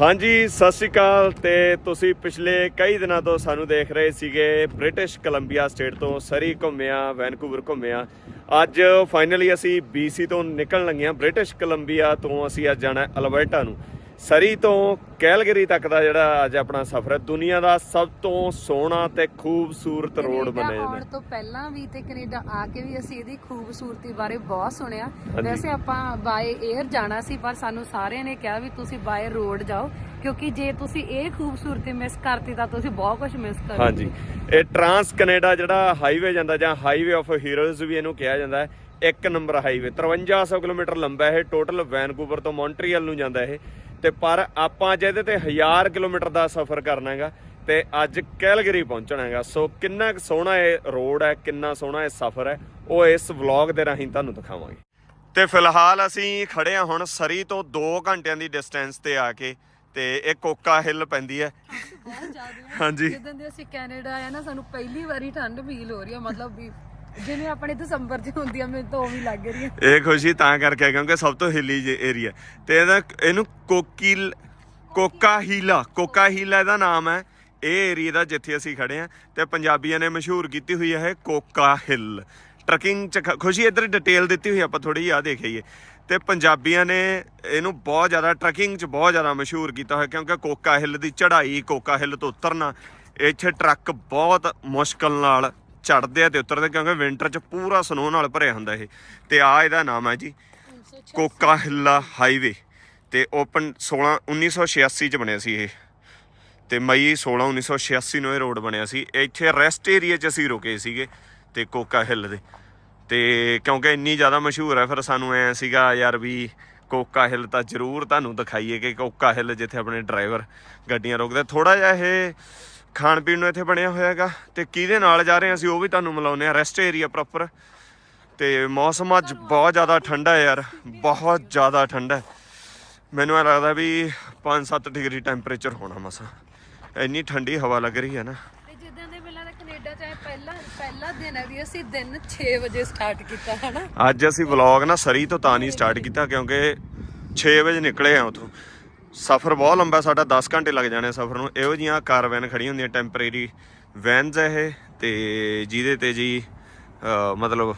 ਹਾਂਜੀ, ਸਤਿ ਸ਼੍ਰੀ ਅਕਾਲ ਤੇ ਤੁਸੀਂ ਪਿਛਲੇ ਕਈ ਦਿਨਾਂ ਤੋਂ ਸਾਨੂੰ ਦੇਖ ਰਹੇ ਸੀਗੇ ਬ੍ਰਿਟਿਸ਼ ਕੋਲੰਬੀਆ ਸਟੇਟ ਤੋਂ ਸਰੀ ਘੁੰਮਿਆ, ਵੈਨਕੂਵਰ ਘੁੰਮਿਆ। ਅੱਜ ਫਾਈਨਲੀ ਅਸੀਂ BC ਤੋਂ ਨਿਕਲਣ ਲੱਗੇ ਹਾਂ ਬ੍ਰਿਟਿਸ਼ ਕੋਲੰਬੀਆ ਤੋਂ ਅਸੀਂ ਅੱਜ ਜਾਣਾ ਅਲਬਰਟਾ ਨੂੰ। ਸਰੀ ਤੋਂ ਕੈਲਗਰੀ ਤੱਕ ਦਾ ਜਿਹੜਾ ਅੱਜ ਆਪਣਾ ਸਫ਼ਰ ਹੈ ਦੁਨੀਆ ਦਾ ਸਭ ਤੋਂ ਸੋਹਣਾ ਤੇ ਖੂਬਸੂਰਤ ਰੋਡ ਕੈਨੇਡਾ ਬਣੇ ਆਉਣ ਨੇ ਤੋਂ ਪਹਿਲਾਂ ਵੀ ਤੇ ਕੈਨੇਡਾ ਆ ਕੇ ਵੀ ਅਸੀਂ ਇਹਦੀ ਖੂਬਸੂਰਤੀ ਬਾਰੇ ਬਹੁਤ ਸੁਣਿਆ। ਵੈਸੇ ਆਪਾਂ ਬਾਏ 에ਅਰ ਜਾਣਾ ਸੀ ਪਰ ਸਾਨੂੰ ਸਾਰਿਆਂ ਨੇ ਕਿਹਾ ਵੀ ਤੁਸੀਂ ਬਾਏ ਰੋਡ ਜਾਓ ਕਿਉਂਕਿ ਜੇ ਤੁਸੀਂ ਇਹ ਖੂਬਸੂਰਤੀ ਮਿਸ ਕਰਤੀ ਤਾਂ ਤੁਸੀਂ ਬਹੁਤ ਕੁਝ ਮਿਸ ਕਰੋਗੇ। ਹਾਂਜੀ। ਇਹ ਟਰਾਂਸ ਕੈਨੇਡਾ ਜਿਹੜਾ ਹਾਈਵੇ ਜਾਂਦਾ ਜਾਂ ਹਾਈਵੇ ਆਫ ਹੀਰੋਜ਼ ਵੀ ਇਹਨੂੰ ਕਿਹਾ ਜਾਂਦਾ ਹੈ। ਇੱਕ ਨੰਬਰ ਹਾਈਵੇ 5300 ਕਿਲੋਮੀਟਰ ਲੰਬਾ ਇਹ ਟੋਟਲ ਵੈਨਕੂਵਰ ਤੋਂ ਮੌਂਟਰੀਅਲ ਨੂੰ ਜਾਂਦਾ ਇਹ। ਤੇ ਪਰ ਆਪਾਂ ਅੱਜ ਇਹਦੇ ਤੇ 1000 ਕਿਲੋਮੀਟਰ ਦਾ ਸਫ਼ਰ ਕਰਨਾ ਹੈਗਾ ਤੇ ਅੱਜ ਕੈਲਗਰੀ ਪਹੁੰਚਣਾ ਹੈਗਾ। ਸੋ ਕਿੰਨਾ ਸੋਹਣਾ ਇਹ ਰੋਡ ਹੈ ਕਿੰਨਾ ਸੋਹਣਾ ਇਹ ਸਫ਼ਰ ਹੈ ਉਹ ਇਸ ਵਲੌਗ ਦੇ ਰਾਹੀਂ ਤੁਹਾਨੂੰ ਦਿਖਾਵਾਂਗੇ। ਤੇ ਫਿਲਹਾਲ ਅਸੀਂ ਖੜੇ ਹਾਂ ਹੁਣ ਸਰੀ ਤੋਂ 2 ਘੰਟਿਆਂ ਦੀ ਡਿਸਟੈਂਸ ਤੇ ਆ ਕੇ ਤੇ ਇਹ ਕੋਕਾ ਹਿੱਲ ਪੈਂਦੀ ਹੈ। ਬਹੁਤ ਜ਼ਿਆਦਾ ਹਾਂਜੀ। ਜਦੋਂ ਦੇ ਅਸੀਂ ਕੈਨੇਡਾ ਆਏ ਨਾ ਸਾਨੂੰ ਪਹਿਲੀ ਵਾਰੀ ਠੰਡ ਫੀਲ ਹੋ ਰਹੀ ਹੈ ਮਤਲਬ ਵੀ ਜਿਵੇਂ ਆਪਣੇ ਦਸੰਬਰ 'ਚ ਹੁੰਦੀ ਆ, ਮੈਨੂੰ ਤਾਂ ਉਹ ਵੀ ਲੱਗ ਰਹੀ ਹੈ ਇਹ ਖੁਸ਼ੀ ਤਾਂ ਕਰਕੇ ਆ, ਕਿਉਂਕਿ ਸਭ ਤੋਂ ਹਿੱਲੀ ਜੇ ਏਰੀਆ ਤੇ ਇਹਦਾ ਇਹਨੂੰ ਕੋਕੀਲ ਕੋਕਾ ਹੀਲਾ ਕੋਕਾ ਹੀਲਾ ਇਹਦਾ ਨਾਮ ਹੈ। ਇਹ ਏਰੀਆ ਦਾ ਜਿੱਥੇ ਅਸੀਂ ਖੜੇ ਆ, ਤੇ ਪੰਜਾਬੀਆਂ ਨੇ ਮਸ਼ਹੂਰ ਕੀਤੀ ਹੋਈ ਹੈ ਇਹ ਕੋਕਾ ਹਿੱਲ। ਟਰਕਿੰਗ ਚ ਖੁਸ਼ੀ ਇੱਧਰ ਡਿਟੇਲ ਦਿੱਤੀ ਹੋਈ ਆਪਾਂ ਥੋੜੀ ਜਿਹੀ ਆ ਦੇਖੀਏ। ਤੇ ਪੰਜਾਬੀਆਂ ਨੇ ਇਹਨੂੰ ਬਹੁਤ ਜ਼ਿਆਦਾ ਟਰਕਿੰਗ ਚ ਬਹੁਤ ਜ਼ਿਆਦਾ ਮਸ਼ਹੂਰ ਕੀਤਾ ਹੋਇਆ, ਕਿਉਂਕਿ ਕੋਕਾ ਹਿੱਲ ਦੀ ਚੜ੍ਹਾਈ, ਕੋਕਾ ਹਿੱਲ ਤੋਂ ਉਤਰਨਾ, ਇੱਥੇ ਟਰੱਕ ਬਹੁਤ ਮੁਸ਼ਕਲ ਨਾਲ ਚੜ੍ਹਦੇ ਆ ਤੇ ਉਤਰਦੇ ਕਿਉਂਕਿ ਵਿੰਟਰ ਚ ਪੂਰਾ ਸਨੋ ਨਾਲ ਭਰਿਆ ਹੁੰਦਾ ਇਹ। ਤੇ ਆ ਇਹਦਾ ਨਾਮ ਹੈ ਜੀ, ਕੋਕਾ ਹਿੱਲਾ ਹਾਈਵੇ ਤੇ ਓਪਨ 16 1986 ਚ ਬਣਿਆ ਸੀ ਇਹ। ਤੇ ਮਈ 16 1986 ਨੂੰ ਇਹ ਰੋਡ ਬਣਿਆ ਸੀ। ਇੱਥੇ ਰੈਸਟ ਏਰੀਆ 'ਚ ਅਸੀਂ ਰੁਕੇ ਸੀਗੇ ਤੇ ਕੋਕਾ ਹਿੱਲ ਦੇ। ਤੇ ਕਿਉਂਕਿ ਇੰਨੀ ਜ਼ਿਆਦਾ ਮਸ਼ਹੂਰ ਹੈ, ਫਿਰ ਸਾਨੂੰ ਐ ਸੀਗਾ ਯਾਰ ਵੀ ਕੋਕਾ ਹਿੱਲ ਤਾਂ ਜ਼ਰੂਰ ਤੁਹਾਨੂੰ ਦਿਖਾਈਏ ਕਿ ਕੋਕਾ ਹਿੱਲ ਜਿੱਥੇ ਆਪਣੇ ਡਰਾਈਵਰ ਗੱਡੀਆਂ ਰੋਕਦੇ ਥੋੜਾ ਜਿਹਾ ਇਹ ਖਾਣ ਪੀਣ ਨੂੰ ਇੱਥੇ ਬਣਿਆ ਹੋਇਆ ਹੈਗਾ ਤੇ ਕਿਹਦੇ ਨਾਲ ਜਾ ਰਹੇ ਹਾਂ ਅਸੀਂ ਉਹ ਵੀ ਤੁਹਾਨੂੰ ਮਿਲਾਉਂਦੇ ਆ ਰੈਸਟ ਏਰੀਆ ਪ੍ਰੋਪਰ ਤੇ ਮੌਸਮ ਅੱਜ ਬਹੁਤ ਜ਼ਿਆਦਾ ਠੰਡਾ ਹੈ ਯਾਰ ਬਹੁਤ ਜ਼ਿਆਦਾ ਠੰਡਾ ਮੈਨੂੰ ਇਹ ਲੱਗਦਾ ਵੀ 5-7 ਡਿਗਰੀ ਟੈਂਪਰੇਚਰ ਹੋਣਾ ਮਸਾ। ਇੰਨੀ ਠੰਡੀ ਹਵਾ ਲੱਗ ਰਹੀ ਹੈ ਨਾ। ਜਿੱਦਾਂ ਦੇ ਮਿਲਾਂ ਦਾ ਕੈਨੇਡਾ 'ਚ ਆਏ ਪਹਿਲਾ ਪਹਿਲਾ ਦਿਨ ਹੈ ਵੀ ਅਸੀਂ ਦਿਨ 6 ਵਜੇ ਸਟਾਰਟ ਕੀਤਾ ਹਨਾ? ਅੱਜ ਅਸੀਂ ਵਲੌਗ ਨਾ ਸਰੀ ਤੋਂ ਤਾਂ ਨਹੀਂ ਸਟਾਰਟ ਕੀਤਾ ਕਿਉਂਕਿ 6 ਵਜੇ ਨਿਕਲੇ ਆ ਉਥੋਂ। ਸਫ਼ਰ ਬਹੁਤ ਲੰਬਾ, ਸਾਡਾ 10 ਘੰਟੇ ਲੱਗ ਜਾਣੇ ਸਫ਼ਰ ਨੂੰ। ਇਹੋ ਜੀਆਂ ਕਾਰ ਵੈਨ ਖੜੀਆਂ ਹੁੰਦੀਆਂ, ਟੈਂਪਰੇਰੀ ਵੈਨਸ ਇਹ, ਤੇ ਜਿਹਦੇ ਤੇ ਜੀ ਮਤਲਬ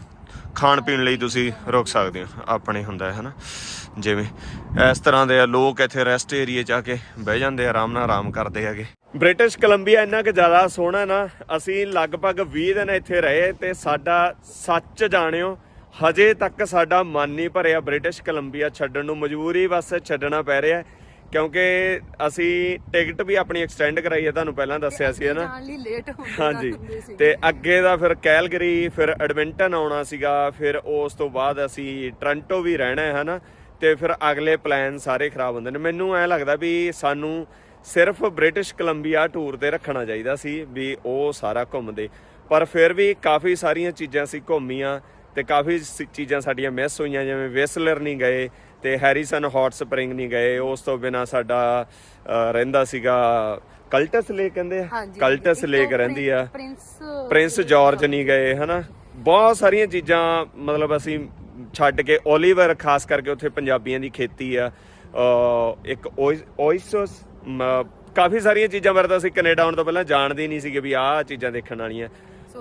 ਖਾਣ ਪੀਣ ਲਈ ਤੁਸੀਂ ਰੁਕ ਸਕਦੇ ਹੋ। ਆਪਣੇ ਹੁੰਦਾ ਹੈ ਹਨਾ, ਜਿਵੇਂ ਇਸ ਤਰ੍ਹਾਂ ਦੇ ਆ, ਲੋਕ ਇੱਥੇ ਰੈਸਟ ਏਰੀਏ ਚ ਆ ਕੇ ਬਹਿ ਜਾਂਦੇ ਆਰਾਮ ਨਾਲ ਆਰਾਮ ਕਰਦੇ ਹੈਗੇ। ਬ੍ਰਿਟਿਸ਼ ਕੋਲੰਬੀਆ ਇੰਨਾ ਕਿ ਜ਼ਿਆਦਾ ਸੋਹਣਾ ਨਾ, ਅਸੀਂ ਲਗਭਗ 20 ਦਿਨ ਇੱਥੇ ਰਹੇ ਤੇ ਸਾਡਾ ਸੱਚ ਜਾਣਿਓ, ਹਜੇ ਤੱਕ ਸਾਡਾ ਮਨ ਨਹੀਂ ਭਰਿਆ ਬ੍ਰਿਟਿਸ਼ ਕੋਲੰਬੀਆ ਛੱਡਣ ਨੂੰ। ਮਜਬੂਰੀ ਬਸ ਛੱਡਣਾ ਪੈ ਰਿਹਾ। ਕਿਉਂਕਿ ਅਸੀਂ ਟਿਕਟ ਵੀ ਆਪਣੀ ਐਕਸਟੈਂਡ ਕਰਾਈ ਹੈ ਤੁਹਾਨੂੰ ਪਹਿਲਾਂ ਦੱਸਿਆ ਸੀ ਹਨਾ ਜਾਣ ਲਈ ਲੇਟ ਹੁੰਦੇ ਹਾਂਜੀ। ਤੇ ਅੱਗੇ ਦਾ ਫਿਰ ਕੈਲਗਰੀ ਫਿਰ ਐਡਮਿੰਟਨ ਆਉਣਾ ਸੀਗਾ ਫਿਰ ਉਸ ਤੋਂ ਬਾਅਦ ਅਸੀਂ ਟ੍ਰਾਂਟੋ ਵੀ ਰਹਿਣਾ ਹੈ ਹਨਾ? ਤੇ ਫਿਰ ਅਗਲੇ ਪਲਾਨ ਸਾਰੇ ਖਰਾਬ ਹੁੰਦੇ ਨੇ। ਮੈਨੂੰ ਐ ਲੱਗਦਾ ਵੀ ਸਾਨੂੰ ਸਿਰਫ ਬ੍ਰਿਟਿਸ਼ ਕੋਲੰਬੀਆ ਟੂਰ ਤੇ ਰੱਖਣਾ ਚਾਹੀਦਾ ਸੀ ਵੀ ਉਹ ਸਾਰਾ ਘੁੰਮਦੇ। ਪਰ ਫਿਰ ਵੀ ਕਾਫੀ ਸਾਰੀਆਂ ਚੀਜ਼ਾਂ ਸੀ ਘੁੰਮੀਆਂ ਤੇ ਕਾਫੀ ਚੀਜ਼ਾਂ ਸਾਡੀਆਂ ਮਿਸ ਹੋਈਆਂ ਜਿਵੇਂ ਵਿਸਲਰ ਨਹੀਂ ਗਏ ਤੇ ਹੈਰੀਸਨ ਹੌਟ ਸਪਰਿੰਗ ਨਹੀਂ ਗਏ। ਉਸ ਤੋਂ ਬਿਨਾ ਸਾਡਾ ਰਹਿੰਦਾ ਸੀਗਾ ਕਲਟਸ ਲੇਕ ਕਹਿੰਦੇ ਆ। ਕਲਟਸ ਲੇਕ ਰਹਿੰਦੀ ਆ। ਪ੍ਰਿੰਸ ਪ੍ਰਿੰਸ ਜਾਰਜ ਨਹੀਂ ਗਏ ਹਨਾ? ਬਹੁਤ ਸਾਰੀਆਂ ਚੀਜ਼ਾਂ ਮਤਲਬ ਅਸੀਂ ਛੱਡ ਕੇ ਓਲੀਵਰ ਖਾਸ ਕਰਕੇ ਉੱਥੇ ਪੰਜਾਬੀਆਂ ਦੀ ਖੇਤੀ ਆ। ਇੱਕ ਓਇਸਟਸ ਕਾਫੀ ਸਾਰੀਆਂ ਚੀਜ਼ਾਂ ਤਾਂ ਅਸੀਂ ਕੈਨੇਡਾ ਆਉਣ ਤੋਂ ਪਹਿਲਾਂ ਜਾਣਦੇ ਨਹੀਂ ਸੀਗੇ ਵੀ ਆਹ ਚੀਜ਼ਾਂ ਦੇਖਣ ਵਾਲੀਆਂ।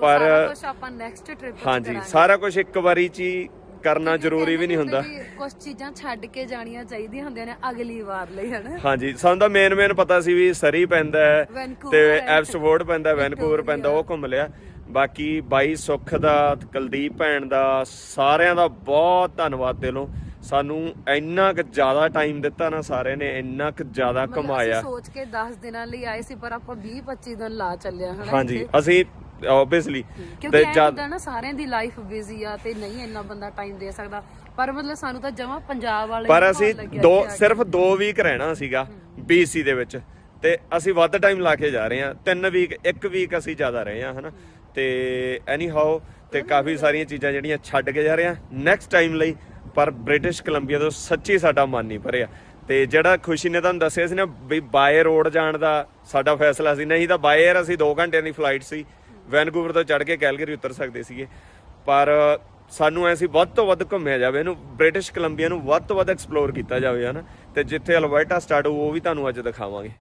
ਪਰ ਆਪਾਂ ਨੈਕਸਟ ਟ੍ਰਿਪ ਹਾਂਜੀ ਸਾਰਾ ਕੁਝ ਇੱਕ ਵਾਰੀ ਚ ਹੀ ਕਰਨਾ ਜ਼ਰੂਰੀ ਵੀ ਨਹੀਂ ਹੁੰਦਾ। ਕੁਝ ਚੀਜ਼ਾਂ ਛੱਡ ਕੇ ਜਾਣੀਆਂ ਚਾਹੀਦੀਆਂ ਹੁੰਦੀਆਂ ਨੇ ਅਗਲੀ ਵਾਰ ਲਈ ਹਨਾ? ਹਾਂਜੀ ਸਾਨੂੰ ਤਾਂ ਮੇਨ ਮੇਨ ਪਤਾ ਸੀ ਵੀ ਸਰੀ ਪੈਂਦਾ ਹੈ ਤੇ ਹੈ। ਐਬਸਫੋਰਡ ਪੈਂਦਾ ਵੈਨਕੂਵਰ ਪੈਂਦਾ ਉਹ ਘੁੰਮ ਲਿਆ। ਬਾਕੀ ਬਾਈ ਸੁੱਖ ਦਾ ਕੁਲਦੀਪ ਭੈਣ ਦਾ ਸਾਰਿਆਂ ਦਾ ਬਹੁਤ ਧੰਨਵਾਦ ਦਿਲੋਂ। ਸਾਨੂੰ ਇੰਨਾ ਕੁ ਜ਼ਿਆਦਾ ਟਾਈਮ ਦਿੱਤਾ ਨਾ ਸਾਰਿਆਂ ਨੇ ਇੰਨਾ ਕੁ ਜ਼ਿਆਦਾ ਕਮਾਇਆ। ਸੋਚ ਕੇ 10 ਦਿਨਾਂ ਲਈ ਆਏ ਸੀ ਪਰ ਆਪਾਂ 20 25 ਦਿਨ ਲਾ ਚੱਲਿਆ ਹਨਾ ਹਾਂਜੀ। ਅਸੀਂ ਆਬਵੀਅਸਲੀ ਐਂ ਹੁੰਦਾ ਨਾ ਸਾਰਿਆਂ ਦੀ ਲਾਈਫ ਬਿਜ਼ੀ ਆ ਤੇ ਨਹੀਂ ਇੰਨਾ ਬੰਦਾ ਟਾਈਮ ਦੇ ਸਕਦਾ। ਪਰ ਮਤਲਬ ਸਾਨੂੰ ਤਾਂ ਜਮਾ ਪੰਜਾਬ ਵਾਲੇ ਪਰ ਅਸੀਂ ਦੋ। ਸਿਰਫ 2 ਵੀਕ ਰਹਿਣਾ ਸੀਗਾ BC ਦੇ ਵਿੱਚ। ਤੇ ਅਸੀਂ ਵੱਧ ਟਾਈਮ ਲਾ ਕੇ ਜਾ ਰਹੇ ਹਾਂ। 3 ਵੀਕ 1 ਵੀਕ ਅਸੀਂ ਜ਼ਿਆਦਾ ਰਹੇ ਹਾਂ ਹਨਾ? ਤੇ ਐਨੀ ਹਾਊ ਤੇ ਕਾਫੀ ਸਾਰੀਆਂ ਚੀਜ਼ਾਂ ਜਿਹੜੀਆਂ ਛੱਡ ਕੇ ਜਾ ਰਹੇ ਹਾਂ। ਨੈਕਸਟ ਟਾਈਮ ਲਈ ਪਰ ਬ੍ਰਿਟਿਸ਼ ਕੋਲੰਬੀਆ ਤੋਂ ਸੱਚੀ ਸਾਡਾ ਮਨ ਨਹੀਂ ਭਰਿਆ। ਤੇ ਜਿਹੜਾ ਖੁਸ਼ੀ ਨੇ ਤੁਹਾਨੂੰ ਦੱਸਿਆ ਸੀ ਨਾ ਵੀ ਬਾਏ ਰੋਡ ਜਾਣ ਦਾ ਸਾਡਾ ਫੈਸਲਾ ਸੀ। ਨਹੀਂ ਤਾਂ ਬਾਏ 에ਅਰ ਅਸੀਂ 2 ਘੰਟਿਆਂ ਦੀ ਫਲਾਈਟ ਸੀ। ਵੈਨਕੂਵਰ ਤੋਂ ਚੜ੍ਹ ਕੇ ਕੈਲਗਰੀ ਉਤਰ ਸਕਦੇ ਸੀਗੇ। ਪਰ ਸਾਨੂੰ ਐਸੀ ਵੱਧ ਤੋਂ ਵੱਧ ਘੁੰਮਿਆ ਜਾਵੇ, ਇਹਨੂੰ ਬ੍ਰਿਟਿਸ਼ ਕੋਲੰਬੀਆ ਨੂੰ ਵੱਧ ਤੋਂ ਵੱਧ ਐਕਸਪਲੋਰ ਕੀਤਾ ਜਾਵੇ, ਹਨਾ। ਤੇ ਜਿੱਥੇ ਅਲਬਰਟਾ ਸਟਾਰਟ ਹੋਊ, ਉਹ ਵੀ ਤੁਹਾਨੂੰ ਅੱਜ ਦਿਖਾਵਾਂਗੇ।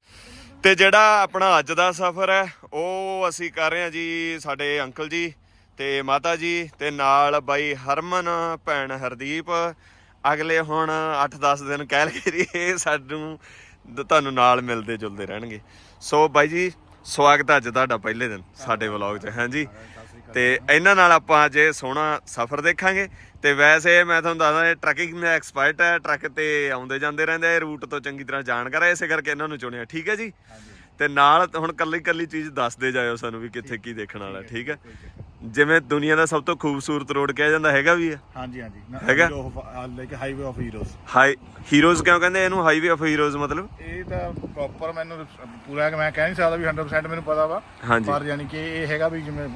ਤੇ ਜਿਹੜਾ ਆਪਣਾ ਅੱਜ ਦਾ ਸਫ਼ਰ ਹੈ, ਉਹ ਅਸੀਂ ਕਰ ਰਹੇ ਹਾਂ ਜੀ ਸਾਡੇ ਅੰਕਲ ਜੀ ਤੇ ਮਾਤਾ ਜੀ ਤੇ ਨਾਲ ਬਾਈ ਹਰਮਨ, ਭੈਣ ਹਰਦੀਪ। ਅਗਲੇ ਹੁਣ 8-10 ਦਿਨ ਕਹਿ ਲਈਏ ਸਾਨੂੰ, ਤੁਹਾਨੂੰ ਨਾਲ ਮਿਲਦੇ ਜੁਲਦੇ ਰਹਿਣਗੇ। ਸੋ ਬਾਈ ਜੀ ਸਵਾਗਤ ਹੈ ਅੱਜ ਤੁਹਾਡਾ ਪਹਿਲੇ ਦਿਨ ਸਾਡੇ ਵਲੌਗ 'ਚ, ਹਾਂਜੀ। ਤੇ ਇਹਨਾਂ ਨਾਲ ਆਪਾਂ ਅੱਜ ਇਹ ਸੋਹਣਾ ਸਫ਼ਰ ਦੇਖਾਂਗੇ। ਤੇ ਵੈਸੇ ਮੈਂ ਤੁਹਾਨੂੰ ਦੱਸਦਾ, ਇਹ ਟਰੈਕਿੰਗ ਦਾ ਐਕਸਪਰਟ ਹੈ, ਟਰੱਕ ਤੇ ਆਉਂਦੇ ਜਾਂਦੇ ਰਹਿੰਦੇ ਆ ਰੂਟ ਤੋਂ ਚੰਗੀ ਤਰ੍ਹਾਂ ਜਾਣਕਾਰ ਹੈ ਇਸੇ ਕਰਕੇ ਇਹਨਾਂ ਨੂੰ ਚੁਣਿਆ, ਠੀਕ ਹੈ ਜੀ? ਤੇ ਨਾਲ ਹੁਣ ਕੱਲੀ ਕੱਲੀ ਚੀਜ਼ ਦੱਸਦੇ ਜਾਇਓ ਸਾਨੂੰ ਵੀ ਕਿੱਥੇ ਕੀ ਦੇਖਣ ਵਾਲਾ ਠੀਕ ਹੈ ਜਿਵੇਂ ਦੁਨੀਆ ਦਾ ਸਭ ਤੋਂ ਖੂਬਸੂਰਤ ਰੋਡ ਕਿਹਾ ਜਾਂਦਾ ਹੈਗਾ ਵੀ ਹੈ? ਹਾਂਜੀ ਹਾਂਜੀ। ਹੈਗਾ? Like highway of heroes high heroes ਕਿਉਂ ਕਹਿੰਦੇ ਇਹਨੂੰ? ਹਾਈਵੇ ਆਫ ਹੀਰੋਜ਼ ਮਤਲਬ? ਇਹ ਤਾਂ ਪ੍ਰੋਪਰ ਮੈਨੂੰ ਪੂਰਾ ਮੈਂ ਕਹਿ ਨਹੀਂ ਸਕਦਾ ਵੀ 100% ਮੈਨੂੰ ਪਤਾ ਵਾ। ਪਰ ਯਾਨੀ ਕਿ ਇਹ ਹੈਗਾ ਵੀ ਜਿਵੇਂ